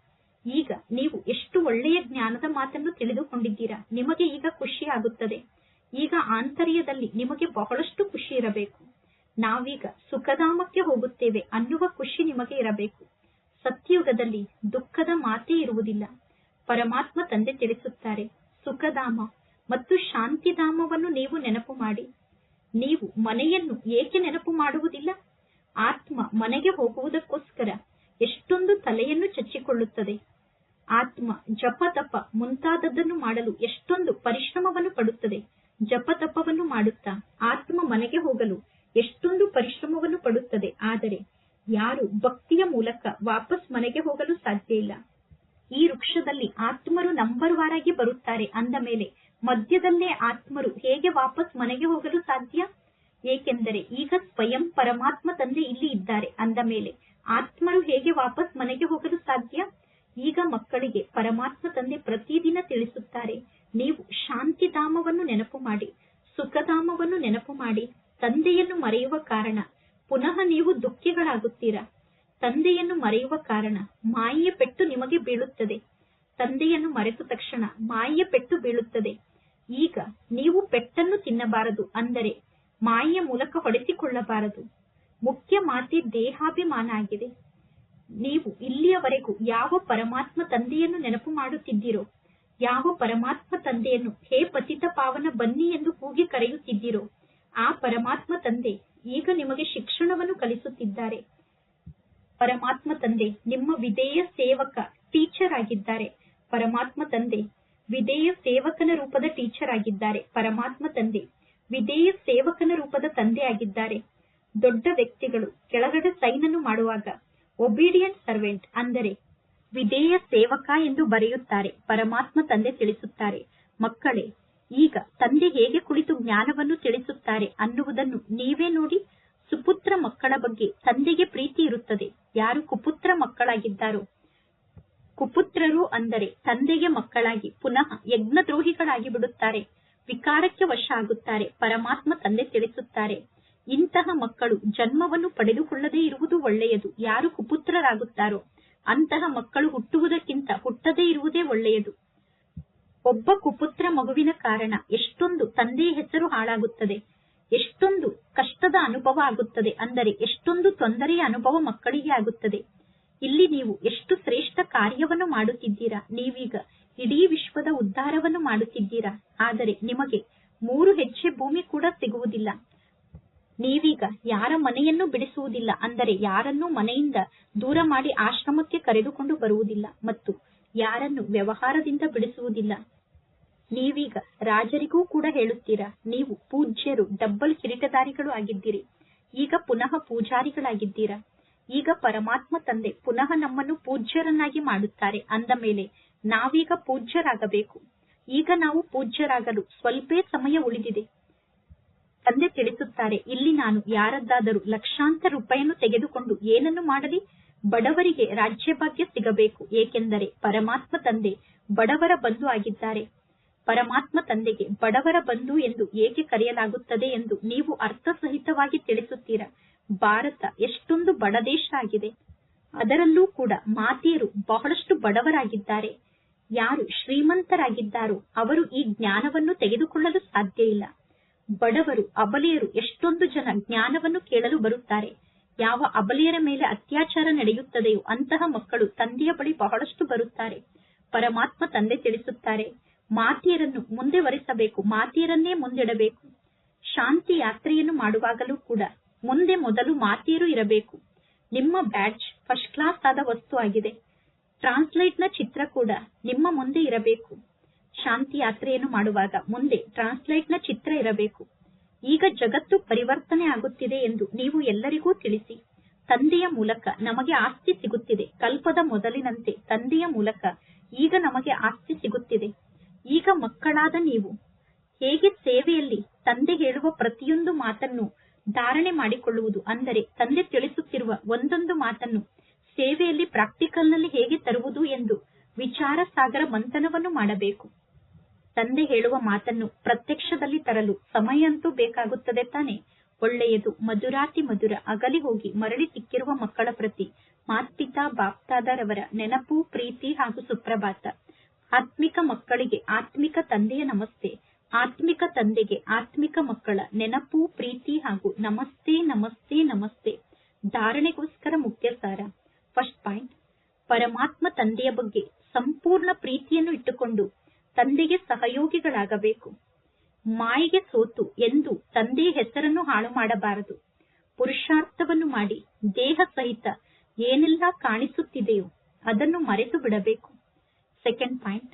ಈಗ ನೀವು ಎಷ್ಟು ಒಳ್ಳೆಯ ಜ್ಞಾನದ ಮಾತನ್ನು ತಿಳಿದುಕೊಂಡಿದ್ದೀರಾ? ನಿಮಗೆ ಈಗ ಖುಷಿ ಆಗುತ್ತದೆ ಈಗ ಆಂತರ್ಯದಲ್ಲಿ ನಿಮಗೆ ಬಹಳಷ್ಟು ಖುಷಿ ಇರಬೇಕು. ನಾವೀಗ ಸುಖಧಾಮಕ್ಕೆ ಹೋಗುತ್ತೇವೆ ಅನ್ನುವ ಖುಷಿ ನಿಮಗೆ ಇರಬೇಕು. ಸತ್ಯಯುಗದಲ್ಲಿ ದುಃಖದ ಮಾತೇ ಇರುವುದಿಲ್ಲ. ಪರಮಾತ್ಮ ತಂದೆ ತಿಳಿಸುತ್ತಾರೆ, ಸುಖಧಾಮ ಮತ್ತು ಶಾಂತಿಧಾಮವನ್ನು ನೀವು ನೆನಪು ಮಾಡಿ. ನೀವು ಮನೆಯನ್ನು ಏಕೆ ನೆನಪು ಮಾಡುವುದಿಲ್ಲ? ಆತ್ಮ ಮನೆಗೆ ಹೋಗುವುದಕ್ಕೋಸ್ಕರ ಎಷ್ಟೊಂದು ತಲೆಯನ್ನು ಚಚ್ಚಿಕೊಳ್ಳುತ್ತದೆ. ಆತ್ಮ ಜಪ ತಪ ಮುಂತಾದದ್ದನ್ನು ಮಾಡಲು ಎಷ್ಟೊಂದು ಪರಿಶ್ರಮವನ್ನು ಪಡುತ್ತದೆ. ಜಪ ತಪವನ್ನು ಮಾಡುತ್ತಾ ಆತ್ಮ ಮನೆಗೆ ಹೋಗಲು ಎಷ್ಟೊಂದು ಪರಿಶ್ರಮವನ್ನು ಪಡುತ್ತದೆ. ಆದರೆ ಯಾರು ಭಕ್ತಿಯ ಮೂಲಕ ವಾಪಸ್ ಮನೆಗೆ ಹೋಗಲು ಸಾಧ್ಯ ಇಲ್ಲ. ಈ ವೃಕ್ಷದಲ್ಲಿ ಆತ್ಮರು ನಂಬರ್ ವಾರಾಗಿ ಬರುತ್ತಾರೆ ಅಂದ ಮೇಲೆ ಮಧ್ಯದಲ್ಲೇ ಆತ್ಮರು ಹೇಗೆ ವಾಪಸ್ ಮನೆಗೆ ಹೋಗಲು ಸಾಧ್ಯ? ಏಕೆಂದರೆ ಈಗ ಸ್ವಯಂ ಪರಮಾತ್ಮ ತಂದೆ ಇಲ್ಲಿ ಇದ್ದಾರೆ. ಅಂದ ಮೇಲೆ, ಆತ್ಮರು ಹೇಗೆ ವಾಪಸ್ ಮನೆಗೆ ಹೋಗಲು ಸಾಧ್ಯ? ಈಗ ಮಕ್ಕಳಿಗೆ ಪರಮಾತ್ಮ ತಂದೆ ಪ್ರತಿದಿನ ತಿಳಿಸುತ್ತಾರೆ, ನೀವು ಶಾಂತಿಧಾಮವನ್ನು ನೆನಪು ಮಾಡಿ, ಸುಖಧಾಮವನ್ನು ನೆನಪು ಮಾಡಿ, ತಂದೆಯನ್ನು ಮರೆಯುವ ಕಾರಣ, ಪುನಃ ನೀವು ದುಃಖಿಗಳಾಗುತ್ತೀರಾ? ತಂದೆಯನ್ನು ಮರೆಯುವ ಕಾರಣ, ಮಾಯೆಯ ಪೆಟ್ಟು ನಿಮಗೆ ಬೀಳುತ್ತದೆ. ತಂದೆಯನ್ನು ಮರೆತ ತಕ್ಷಣ ಮಾಯೆಯ ಪೆಟ್ಟು ಬೀಳುತ್ತದೆ. ಈಗ ನೀವು ಪೆಟ್ಟನ್ನು ತಿನ್ನಬಾರದು ಅಂದರೆ ಮಾಯೆಯ ಮೂಲಕ ಹೊಡೆಸಿಕೊಳ್ಳಬಾರದು. ಮುಖ್ಯ ಮಾತಿ ದೇಹಾಭಿಮಾನ ಆಗಿದೆ ನೀವು ಇಲ್ಲಿಯವರೆಗೂ ಯಾವ ಪರಮಾತ್ಮ ತಂದೆಯನ್ನು ನೆನಪು ಮಾಡುತ್ತಿದ್ದೀರೋ, ಯಾವ ಪರಮಾತ್ಮ ತಂದೆಯನ್ನು ಹೇ ಪತಿತ ಪಾವನ ಬನ್ನಿ ಎಂದು ಕೂಗಿ ಕರೆಯುತ್ತಿದ್ದೀರೋ, ಆ ಪರಮಾತ್ಮ ತಂದೆ ಈಗ ನಿಮಗೆ ಶಿಕ್ಷಣವನ್ನು ಕಲಿಸುತ್ತಿದ್ದಾರೆ. ಪರಮಾತ್ಮ ತಂದೆ ನಿಮ್ಮ ವಿಧೇಯ ಸೇವಕ ಟೀಚರ್ ಆಗಿದ್ದಾರೆ. ಪರಮಾತ್ಮ ತಂದೆ. ವಿಧೇಯ ಸೇವಕನ ರೂಪದ ಟೀಚರ್ ಆಗಿದ್ದಾರೆ. ಪರಮಾತ್ಮ ತಂದೆ. ವಿಧೇಯ ಸೇವಕನ ರೂಪದ ತಂದೆ ಆಗಿದ್ದಾರೆ. ದೊಡ್ಡ ವ್ಯಕ್ತಿಗಳು, ಕೆಳಗಡೆ ಸೈನ್ ಅನ್ನು ಮಾಡುವಾಗ ಒಬಿಡಿಯಂಟ್ ಸರ್ವೆಂಟ್ ಅಂದರೆ ವಿಧೇಯ ಸೇವಕ ಎಂದು ಬರೆಯುತ್ತಾರೆ, ಪರಮಾತ್ಮ ತಂದೆ ತಿಳಿಸುತ್ತಾರೆ. ಮಕ್ಕಳೇ, ಈಗ ತಂದೆ ಹೇಗೆ ಕುಳಿತು ಜ್ಞಾನವನ್ನು ತಿಳಿಸುತ್ತಾರೆ ಅನ್ನುವುದನ್ನು ನೀವೇ ನೋಡಿ, ಸುಪುತ್ರ ಮಕ್ಕಳ ಬಗ್ಗೆ ತಂದೆಗೆ ಪ್ರೀತಿ ಇರುತ್ತದೆ. ಯಾರು ಕುಪುತ್ರ ಮಕ್ಕಳಾಗಿದ್ದಾರೋ ಕುಪುತ್ರರು ಅಂದರೆ ತಂದೆಗೆ ಮಕ್ಕಳಾಗಿ ಪುನಃ ಯಜ್ಞದ್ರೋಹಿಗಳಾಗಿ ಬಿಡುತ್ತಾರೆ. ವಿಕಾರಕ್ಕೆ ವಶ ಆಗುತ್ತಾರೆ ಪರಮಾತ್ಮ ತಂದೆ ತಿಳಿಸುತ್ತಾರೆ. ಇಂತಹ ಮಕ್ಕಳು ಜನ್ಮವನ್ನು ಪಡೆದುಕೊಳ್ಳದೇ ಇರುವುದು ಒಳ್ಳೆಯದು, ಯಾರು ಕುಪುತ್ರರಾಗುತ್ತಾರೋ. ಅಂತಹ ಮಕ್ಕಳು ಹುಟ್ಟುವುದಕ್ಕಿಂತ ಹುಟ್ಟದೇ ಇರುವುದೇ ಒಳ್ಳೆಯದು. ಒಬ್ಬ ಕುಪುತ್ರ ಮಗುವಿನ ಕಾರಣ ಎಷ್ಟೊಂದು ತಂದೆಯ ಹೆಸರು ಹಾಳಾಗುತ್ತದೆ, ಎಷ್ಟೊಂದು ಕಷ್ಟದ ಅನುಭವ ಆಗುತ್ತದೆ, ಅಂದರೆ ಎಷ್ಟೊಂದು ತೊಂದರೆಯ ಅನುಭವ ಮಕ್ಕಳಿಗೆ ಆಗುತ್ತದೆ. ಇಲ್ಲಿ ನೀವು ಎಷ್ಟು ಶ್ರೇಷ್ಠ ಕಾರ್ಯವನ್ನು ಮಾಡುತ್ತಿದ್ದೀರಾ? ನೀವೀಗ ಇಡೀ ವಿಶ್ವದ ಉದ್ಧಾರವನ್ನು ಮಾಡುತ್ತಿದ್ದೀರಾ? ಆದರೆ ನಿಮಗೆ ಮೂರು ಹೆಜ್ಜೆ ಭೂಮಿ ಕೂಡ ಸಿಗುವುದಿಲ್ಲ. ನೀವೀಗ ಯಾರ ಮನೆಯನ್ನು ಬಿಡಿಸುವುದಿಲ್ಲ? ಅಂದರೆ ಯಾರನ್ನೂ ಮನೆಯಿಂದ ದೂರ ಮಾಡಿ ಆಶ್ರಮಕ್ಕೆ ಕರೆದುಕೊಂಡು ಬರುವುದಿಲ್ಲ ಮತ್ತು ಯಾರನ್ನು ವ್ಯವಹಾರದಿಂದ ಬಿಡಿಸುವುದಿಲ್ಲ. ನೀವೀಗ ರಾಜರಿಗೂ ಕೂಡ ಹೇಳುತ್ತೀರಾ, ನೀವು ಪೂಜ್ಯರು, ಡಬ್ಬಲ್ ಕಿರೀಟಧಾರಿಗಳು ಆಗಿದ್ದೀರಿ. ಈಗ ಪುನಃ ಪೂಜಾರಿಗಳಾಗಿದ್ದೀರಾ. ಈಗ ಪರಮಾತ್ಮ ತಂದೆ ಪುನಃ ನಮ್ಮನ್ನು ಪೂಜ್ಯರನ್ನಾಗಿ ಮಾಡುತ್ತಾರೆ ಅಂದ ಮೇಲೆ ನಾವೀಗ ಪೂಜ್ಯರಾಗಬೇಕು. ಈಗ ನಾವು ಪೂಜ್ಯರಾಗಲು ಸ್ವಲ್ಪೇ ಸಮಯ ಉಳಿದಿದೆ. ತಂದೆ ತಿಳಿಸುತ್ತಾರೆ, ಇಲ್ಲಿ ನಾನು ಯಾರದ್ದಾದರೂ ಲಕ್ಷಾಂತರ ರೂಪಾಯಿಯನ್ನು ತೆಗೆದುಕೊಂಡು ಏನನ್ನು ಮಾಡಲಿ? ಬಡವರಿಗೆ ರಾಜ್ಯಭಾಗ್ಯ ಸಿಗಬೇಕು, ಏಕೆಂದರೆ ಪರಮಾತ್ಮ ತಂದೆ ಬಡವರ ಬಂಧು ಆಗಿದ್ದಾರೆ. ಪರಮಾತ್ಮ ತಂದೆಗೆ ಬಡವರ ಬಂಧು ಎಂದು ಏಕೆ ಕರೆಯಲಾಗುತ್ತದೆ ಎಂದು ನೀವು ಅರ್ಥಸಹಿತವಾಗಿ ತಿಳಿಸುತ್ತೀರಾ? ಭಾರತ ಎಷ್ಟೊಂದು ಬಡ ದೇಶ ಆಗಿದೆ. ಅದರಲ್ಲೂ ಕೂಡ ಮಾತೆಯರು ಬಹಳಷ್ಟು ಬಡವರಾಗಿದ್ದಾರೆ. ಯಾರು ಶ್ರೀಮಂತರಾಗಿದ್ದಾರೋ ಅವರು ಈ ಜ್ಞಾನವನ್ನು ತೆಗೆದುಕೊಳ್ಳಲು ಸಾಧ್ಯ ಇಲ್ಲ. ಬಡವರು, ಅಬಲೆಯರು ಎಷ್ಟೊಂದು ಜನ ಜ್ಞಾನವನ್ನು ಕೇಳಲು ಬರುತ್ತಾರೆ. ಯಾವ ಅಬಲೆಯರ ಮೇಲೆ ಅತ್ಯಾಚಾರ ನಡೆಯುತ್ತದೆಯೋ ಅಂತಹ ಮಕ್ಕಳು ತಂದೆಯ ಬಳಿ ಬಹಳಷ್ಟು ಬರುತ್ತಾರೆ. ಪರಮಾತ್ಮ ತಂದೆ ತಿಳಿಸುತ್ತಾರೆ, ಮಾತೆಯರನ್ನು ಮುಂದೆ ವರಿಸಬೇಕು, ಮಾತೆಯರನ್ನೇ ಮುಂದಿಡಬೇಕು. ಶಾಂತಿ ಯಾತ್ರೆಯನ್ನು ಮಾಡುವಾಗಲೂ ಕೂಡ ಮುಂದೆ ಮೊದಲು ಮಾತೆಯರು ಇರಬೇಕು. ನಿಮ್ಮ ಬ್ಯಾಡ್ಜ್ ಫಸ್ಟ್ ಕ್ಲಾಸ್ ಆದ ವಸ್ತು ಆಗಿದೆ. ಟ್ರಾನ್ಸ್ಲೈಟ್ನ ಚಿತ್ರ ಕೂಡ ನಿಮ್ಮ ಮುಂದೆ ಇರಬೇಕು. ಶಾಂತಿ ಯಾತ್ರೆಯನ್ನು ಮಾಡುವಾಗ ಮುಂದೆ ಟ್ರಾನ್ಸ್ಲೈಟ್ನ ಚಿತ್ರ ಇರಬೇಕು. ಈಗ ಜಗತ್ತು ಪರಿವರ್ತನೆ ಆಗುತ್ತಿದೆ ಎಂದು ನೀವು ಎಲ್ಲರಿಗೂ ತಿಳಿಸಿ. ತಂದೆಯ ಮೂಲಕ ನಮಗೆ ಆಸ್ತಿ ಸಿಗುತ್ತಿದೆ. ಕಲ್ಪದ ಮೊದಲಿನಂತೆ ತಂದೆಯ ಮೂಲಕ ಈಗ ನಮಗೆ ಆಸ್ತಿ ಸಿಗುತ್ತಿದೆ. ಈಗ ಮಕ್ಕಳಾದ ನೀವು, ಹೇಗೆ ಸೇವೆಯಲ್ಲಿ ತಂದೆ ಹೇಳುವ ಪ್ರತಿಯೊಂದು ಮಾತನ್ನು ಧಾರಣೆ ಮಾಡಿಕೊಳ್ಳುವುದು. ಅಂದರೆ ತಂದೆ ತಿಳಿಸುತ್ತಿರುವ ಒಂದೊಂದು ಮಾತನ್ನು ಸೇವೆಯಲ್ಲಿ ಪ್ರಾಕ್ಟಿಕಲ್ನಲ್ಲಿ ಹೇಗೆ ತರುವುದು ಎಂದು ವಿಚಾರ ಸಾಗರ ಮಂಥನವನ್ನು ಮಾಡಬೇಕು. ತಂದೆ ಹೇಳುವ ಮಾತನ್ನು ಪ್ರತ್ಯಕ್ಷದಲ್ಲಿ ತರಲು ಸಮಯಂತೂ ಬೇಕಾಗುತ್ತದೆ ತಾನೆ. ಒಳ್ಳೆಯದು ಮಧುರಾತಿ ಮಧುರ ಅಗಲಿ ಹೋಗಿ ಮರಳಿ ಸಿಕ್ಕಿರುವ ಮಕ್ಕಳ ಪ್ರತಿ ಮಾತ್ಪಿತಾ ಬಾಪ್ತಾದರವರ ನೆನಪು, ಪ್ರೀತಿ ಹಾಗೂ ಸುಪ್ರಭಾತ. ಆತ್ಮಿಕ ಮಕ್ಕಳಿಗೆ ಆತ್ಮಿಕ ತಂದೆಯ ನಮಸ್ತೆ. ಆತ್ಮಿಕ ತಂದೆಗೆ, ಆತ್ಮಿಕ ಮಕ್ಕಳ ನೆನಪು, ಪ್ರೀತಿ ಹಾಗೂ ನಮಸ್ತೆ ನಮಸ್ತೆ ನಮಸ್ತೆ. ಧಾರಣೆಗೋಸ್ಕರ ಮುಖ್ಯ ಸಾರ ಫಸ್ಟ್ ಪಾಯಿಂಟ್ ಪರಮಾತ್ಮ ತಂದೆಯ ಬಗ್ಗೆ ಸಂಪೂರ್ಣ ಪ್ರೀತಿಯನ್ನು ಇಟ್ಟುಕೊಂಡು ತಂದೆಗೆ ಸಹಯೋಗಿಗಳಾಗಬೇಕು. ಮಾಯಿಗೆ ಸೋತು ಎಂದು ತಂದೆಯ ಹೆಸರನ್ನು ಹಾಳು ಮಾಡಬಾರದು. ಪುರುಷಾರ್ಥವನ್ನು ಮಾಡಿ ದೇಹ ಸಹಿತ ಏನೆಲ್ಲ ಕಾಣಿಸುತ್ತಿದೆಯೋ ಅದನ್ನು ಮರೆತು ಬಿಡಬೇಕು. ಸೆಕೆಂಡ್ ಪಾಯಿಂಟ್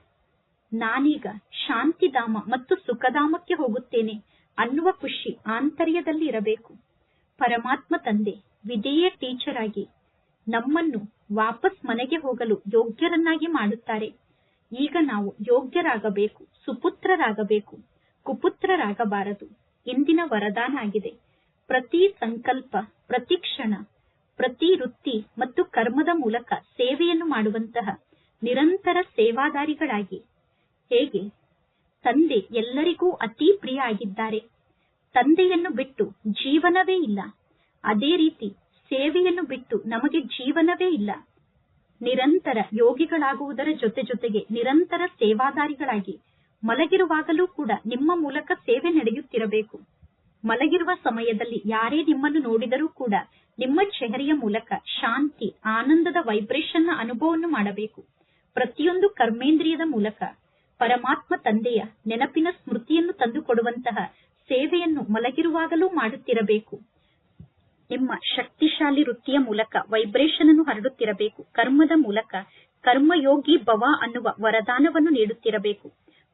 ನಾನೀಗ ಶಾಂತಿಧಾಮ ಮತ್ತು ಸುಖಧಾಮಕ್ಕೆ ಹೋಗುತ್ತೇನೆ ಅನ್ನುವ ಖುಷಿ ಆಂತರ್ಯದಲ್ಲಿ ಇರಬೇಕು ಪರಮಾತ್ಮ ತಂದೆ, ವಿಧೇಯ ಟೀಚರ್ ಆಗಿ ನಮ್ಮನ್ನು ವಾಪಸ್ ಮನೆಗೆ ಹೋಗಲು ಯೋಗ್ಯರನ್ನಾಗಿ ಮಾಡುತ್ತಾರೆ. ಈಗ ನಾವು ಯೋಗ್ಯರಾಗಬೇಕು, ಸುಪುತ್ರರಾಗಬೇಕು, ಕುಪುತ್ರರಾಗಬಾರದು. ಇಂದಿನ ವರದಾನ ಆಗಿದೆ. ಪ್ರತಿ ಸಂಕಲ್ಪ, ಪ್ರತಿ ಕ್ಷಣ, ಪ್ರತಿ ವೃತ್ತಿ ಮತ್ತು ಕರ್ಮದ ಮೂಲಕ ಸೇವೆಯನ್ನು ಮಾಡುವಂತಹ ನಿರಂತರ ಸೇವಾದಾರಿಗಳಾಗಿ ಹೇಗೆ? ತಂದೆ ಎಲ್ಲರಿಗೂ ಅತಿ ಪ್ರಿಯ ಆಗಿದ್ದಾರೆ ತಂದೆಯನ್ನು ಬಿಟ್ಟು ಜೀವನವೇ ಇಲ್ಲ. ಅದೇ ರೀತಿ ಸೇವೆಯನ್ನು ಬಿಟ್ಟು ನಮಗೆ ಜೀವನವೇ ಇಲ್ಲ. ನಿರಂತರ ಯೋಗಿಗಳಾಗುವುದರ ಜೊತೆ ಜೊತೆಗೆ ನಿರಂತರ ಸೇವಾದಾರಿಗಳಾಗಿ ಮಲಗಿರುವಾಗಲೂ ಕೂಡ ನಿಮ್ಮ ಮೂಲಕ ಸೇವೆ ನಡೆಯುತ್ತಿರಬೇಕು. ಮಲಗಿರುವ ಸಮಯದಲ್ಲಿ ಯಾರೇ ನಿಮ್ಮನ್ನು ನೋಡಿದರೂ ಕೂಡ ನಿಮ್ಮ ಚೆಹರೆಯ ಮೂಲಕ ಶಾಂತಿ, ಆನಂದದ ವೈಬ್ರೇಷನ್ನ ಅನುಭವವನ್ನು ಮಾಡಬೇಕು. ಪ್ರತಿಯೊಂದು ಕರ್ಮೇಂದ್ರಿಯದ ಮೂಲಕ ಪರಮಾತ್ಮ ತಂದೆಯ ನೆನಪಿನ ಸ್ಮೃತಿಯನ್ನು ತಂದುಕೊಡುವಂತಹ ಸೇವೆಯನ್ನು ಮಲಗಿರುವಾಗಲೂ ಮಾಡುತ್ತಿರಬೇಕು. ನಿಮ್ಮ ಶಕ್ತಿಶಾಲಿ ವೃತ್ತಿಯ ಮೂಲಕ ವೈಬ್ರೇಷನ್ ಅನ್ನು ಹರಡುತ್ತಿರಬೇಕು. ಕರ್ಮದ ಮೂಲಕ ಕರ್ಮಯೋಗಿ ಭವ ಅನ್ನುವ ವರದಾನವನ್ನು ನೀಡುತ್ತಿರಬೇಕು.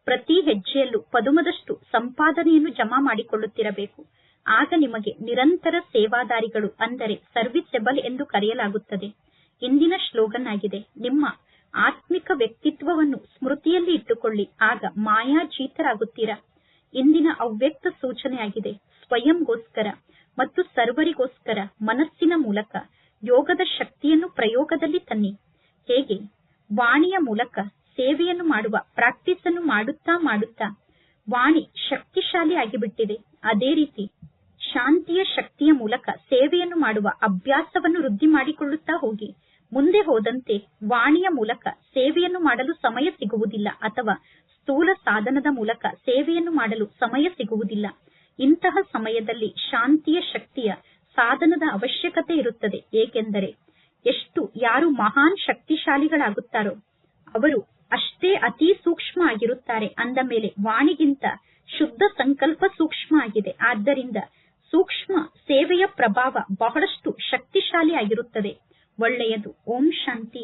ಪ್ರತಿ ಹೆಜ್ಜೆಯಲ್ಲೂ ಪದುಮದಷ್ಟು ಸಂಪಾದನೆಯನ್ನು ಜಮಾ ಮಾಡಿಕೊಳ್ಳುತ್ತಿರಬೇಕು. ಆಗ ನಿಮಗೆ ನಿರಂತರ ಸೇವಾದಾರಿಗಳು ಅಂದರೆ ಸರ್ವಿಸೆಬಲ್ ಎಂದು ಕರೆಯಲಾಗುತ್ತದೆ. ಇಂದಿನ ಶ್ಲೋಗನ್ ಆಗಿದೆ ನಿಮ್ಮ ಆತ್ಮಿಕ ವ್ಯಕ್ತಿತ್ವವನ್ನು ಸ್ಮೃತಿಯಲ್ಲಿ ಇಟ್ಟುಕೊಳ್ಳಿ. ಆಗ ಮಾಯಾಜೀತರಾಗುತ್ತೀರಾ? ಇಂದಿನ ಅವ್ಯಕ್ತ ಸೂಚನೆಯಾಗಿದೆ. ಸ್ವಯಂಗೋಸ್ಕರ ಮತ್ತು ಸರ್ವರಿಗೋಸ್ಕರ ಮನಸ್ಸಿನ ಮೂಲಕ ಯೋಗದ ಶಕ್ತಿಯನ್ನು ಪ್ರಯೋಗದಲ್ಲಿ ತನ್ನಿ. ಹೇಗೆ? ವಾಣಿಯ ಮೂಲಕ ಸೇವೆಯನ್ನು ಮಾಡುವ, ಪ್ರಾಕ್ಟೀಸ್ ಅನ್ನು ಮಾಡುತ್ತಾ ಮಾಡುತ್ತಾ ವಾಣಿ ಶಕ್ತಿಶಾಲಿ ಆಗಿಬಿಟ್ಟಿದೆ. ಅದೇ ರೀತಿ ಶಾಂತಿಯ ಶಕ್ತಿಯ ಮೂಲಕ ಸೇವೆಯನ್ನು ಮಾಡುವ ಅಭ್ಯಾಸವನ್ನು ವೃದ್ಧಿ ಮಾಡಿಕೊಳ್ಳುತ್ತಾ ಹೋಗಿ. ಮುಂದೆ ಹೋದಂತೆ ವಾಣಿಯ ಮೂಲಕ ಸೇವೆಯನ್ನು ಮಾಡಲು ಸಮಯ ಸಿಗುವುದಿಲ್ಲ ಅಥವಾ ಸ್ಥೂಲ ಸಾಧನದ ಮೂಲಕ ಸೇವೆಯನ್ನು ಮಾಡಲು ಸಮಯ ಸಿಗುವುದಿಲ್ಲ. ಇಂತಹ ಸಮಯದಲ್ಲಿ ಶಾಂತಿಯ ಶಕ್ತಿಯ ಸಾಧನದ ಅವಶ್ಯಕತೆ ಇರುತ್ತದೆ. ಏಕೆಂದರೆ ಎಷ್ಟು ಯಾರು ಮಹಾನ್ ಶಕ್ತಿಶಾಲಿಗಳಾಗುತ್ತಾರೋ ಅವರು ಅಷ್ಟೇ ಅತಿ ಸೂಕ್ಷ್ಮ ಆಗಿರುತ್ತಾರೆ. ಅಂದ ಮೇಲೆ ವಾಣಿಗಿಂತ ಶುದ್ಧ ಸಂಕಲ್ಪ ಸೂಕ್ಷ್ಮ ಆಗಿದೆ. ಆದ್ದರಿಂದ ಸೂಕ್ಷ್ಮ ಸೇವೆಯ ಪ್ರಭಾವ ಬಹಳಷ್ಟು ಶಕ್ತಿಶಾಲಿ ಆಗಿರುತ್ತದೆ. ಒಳ್ಳೆಯದು. ಓಂ ಶಾಂತಿ.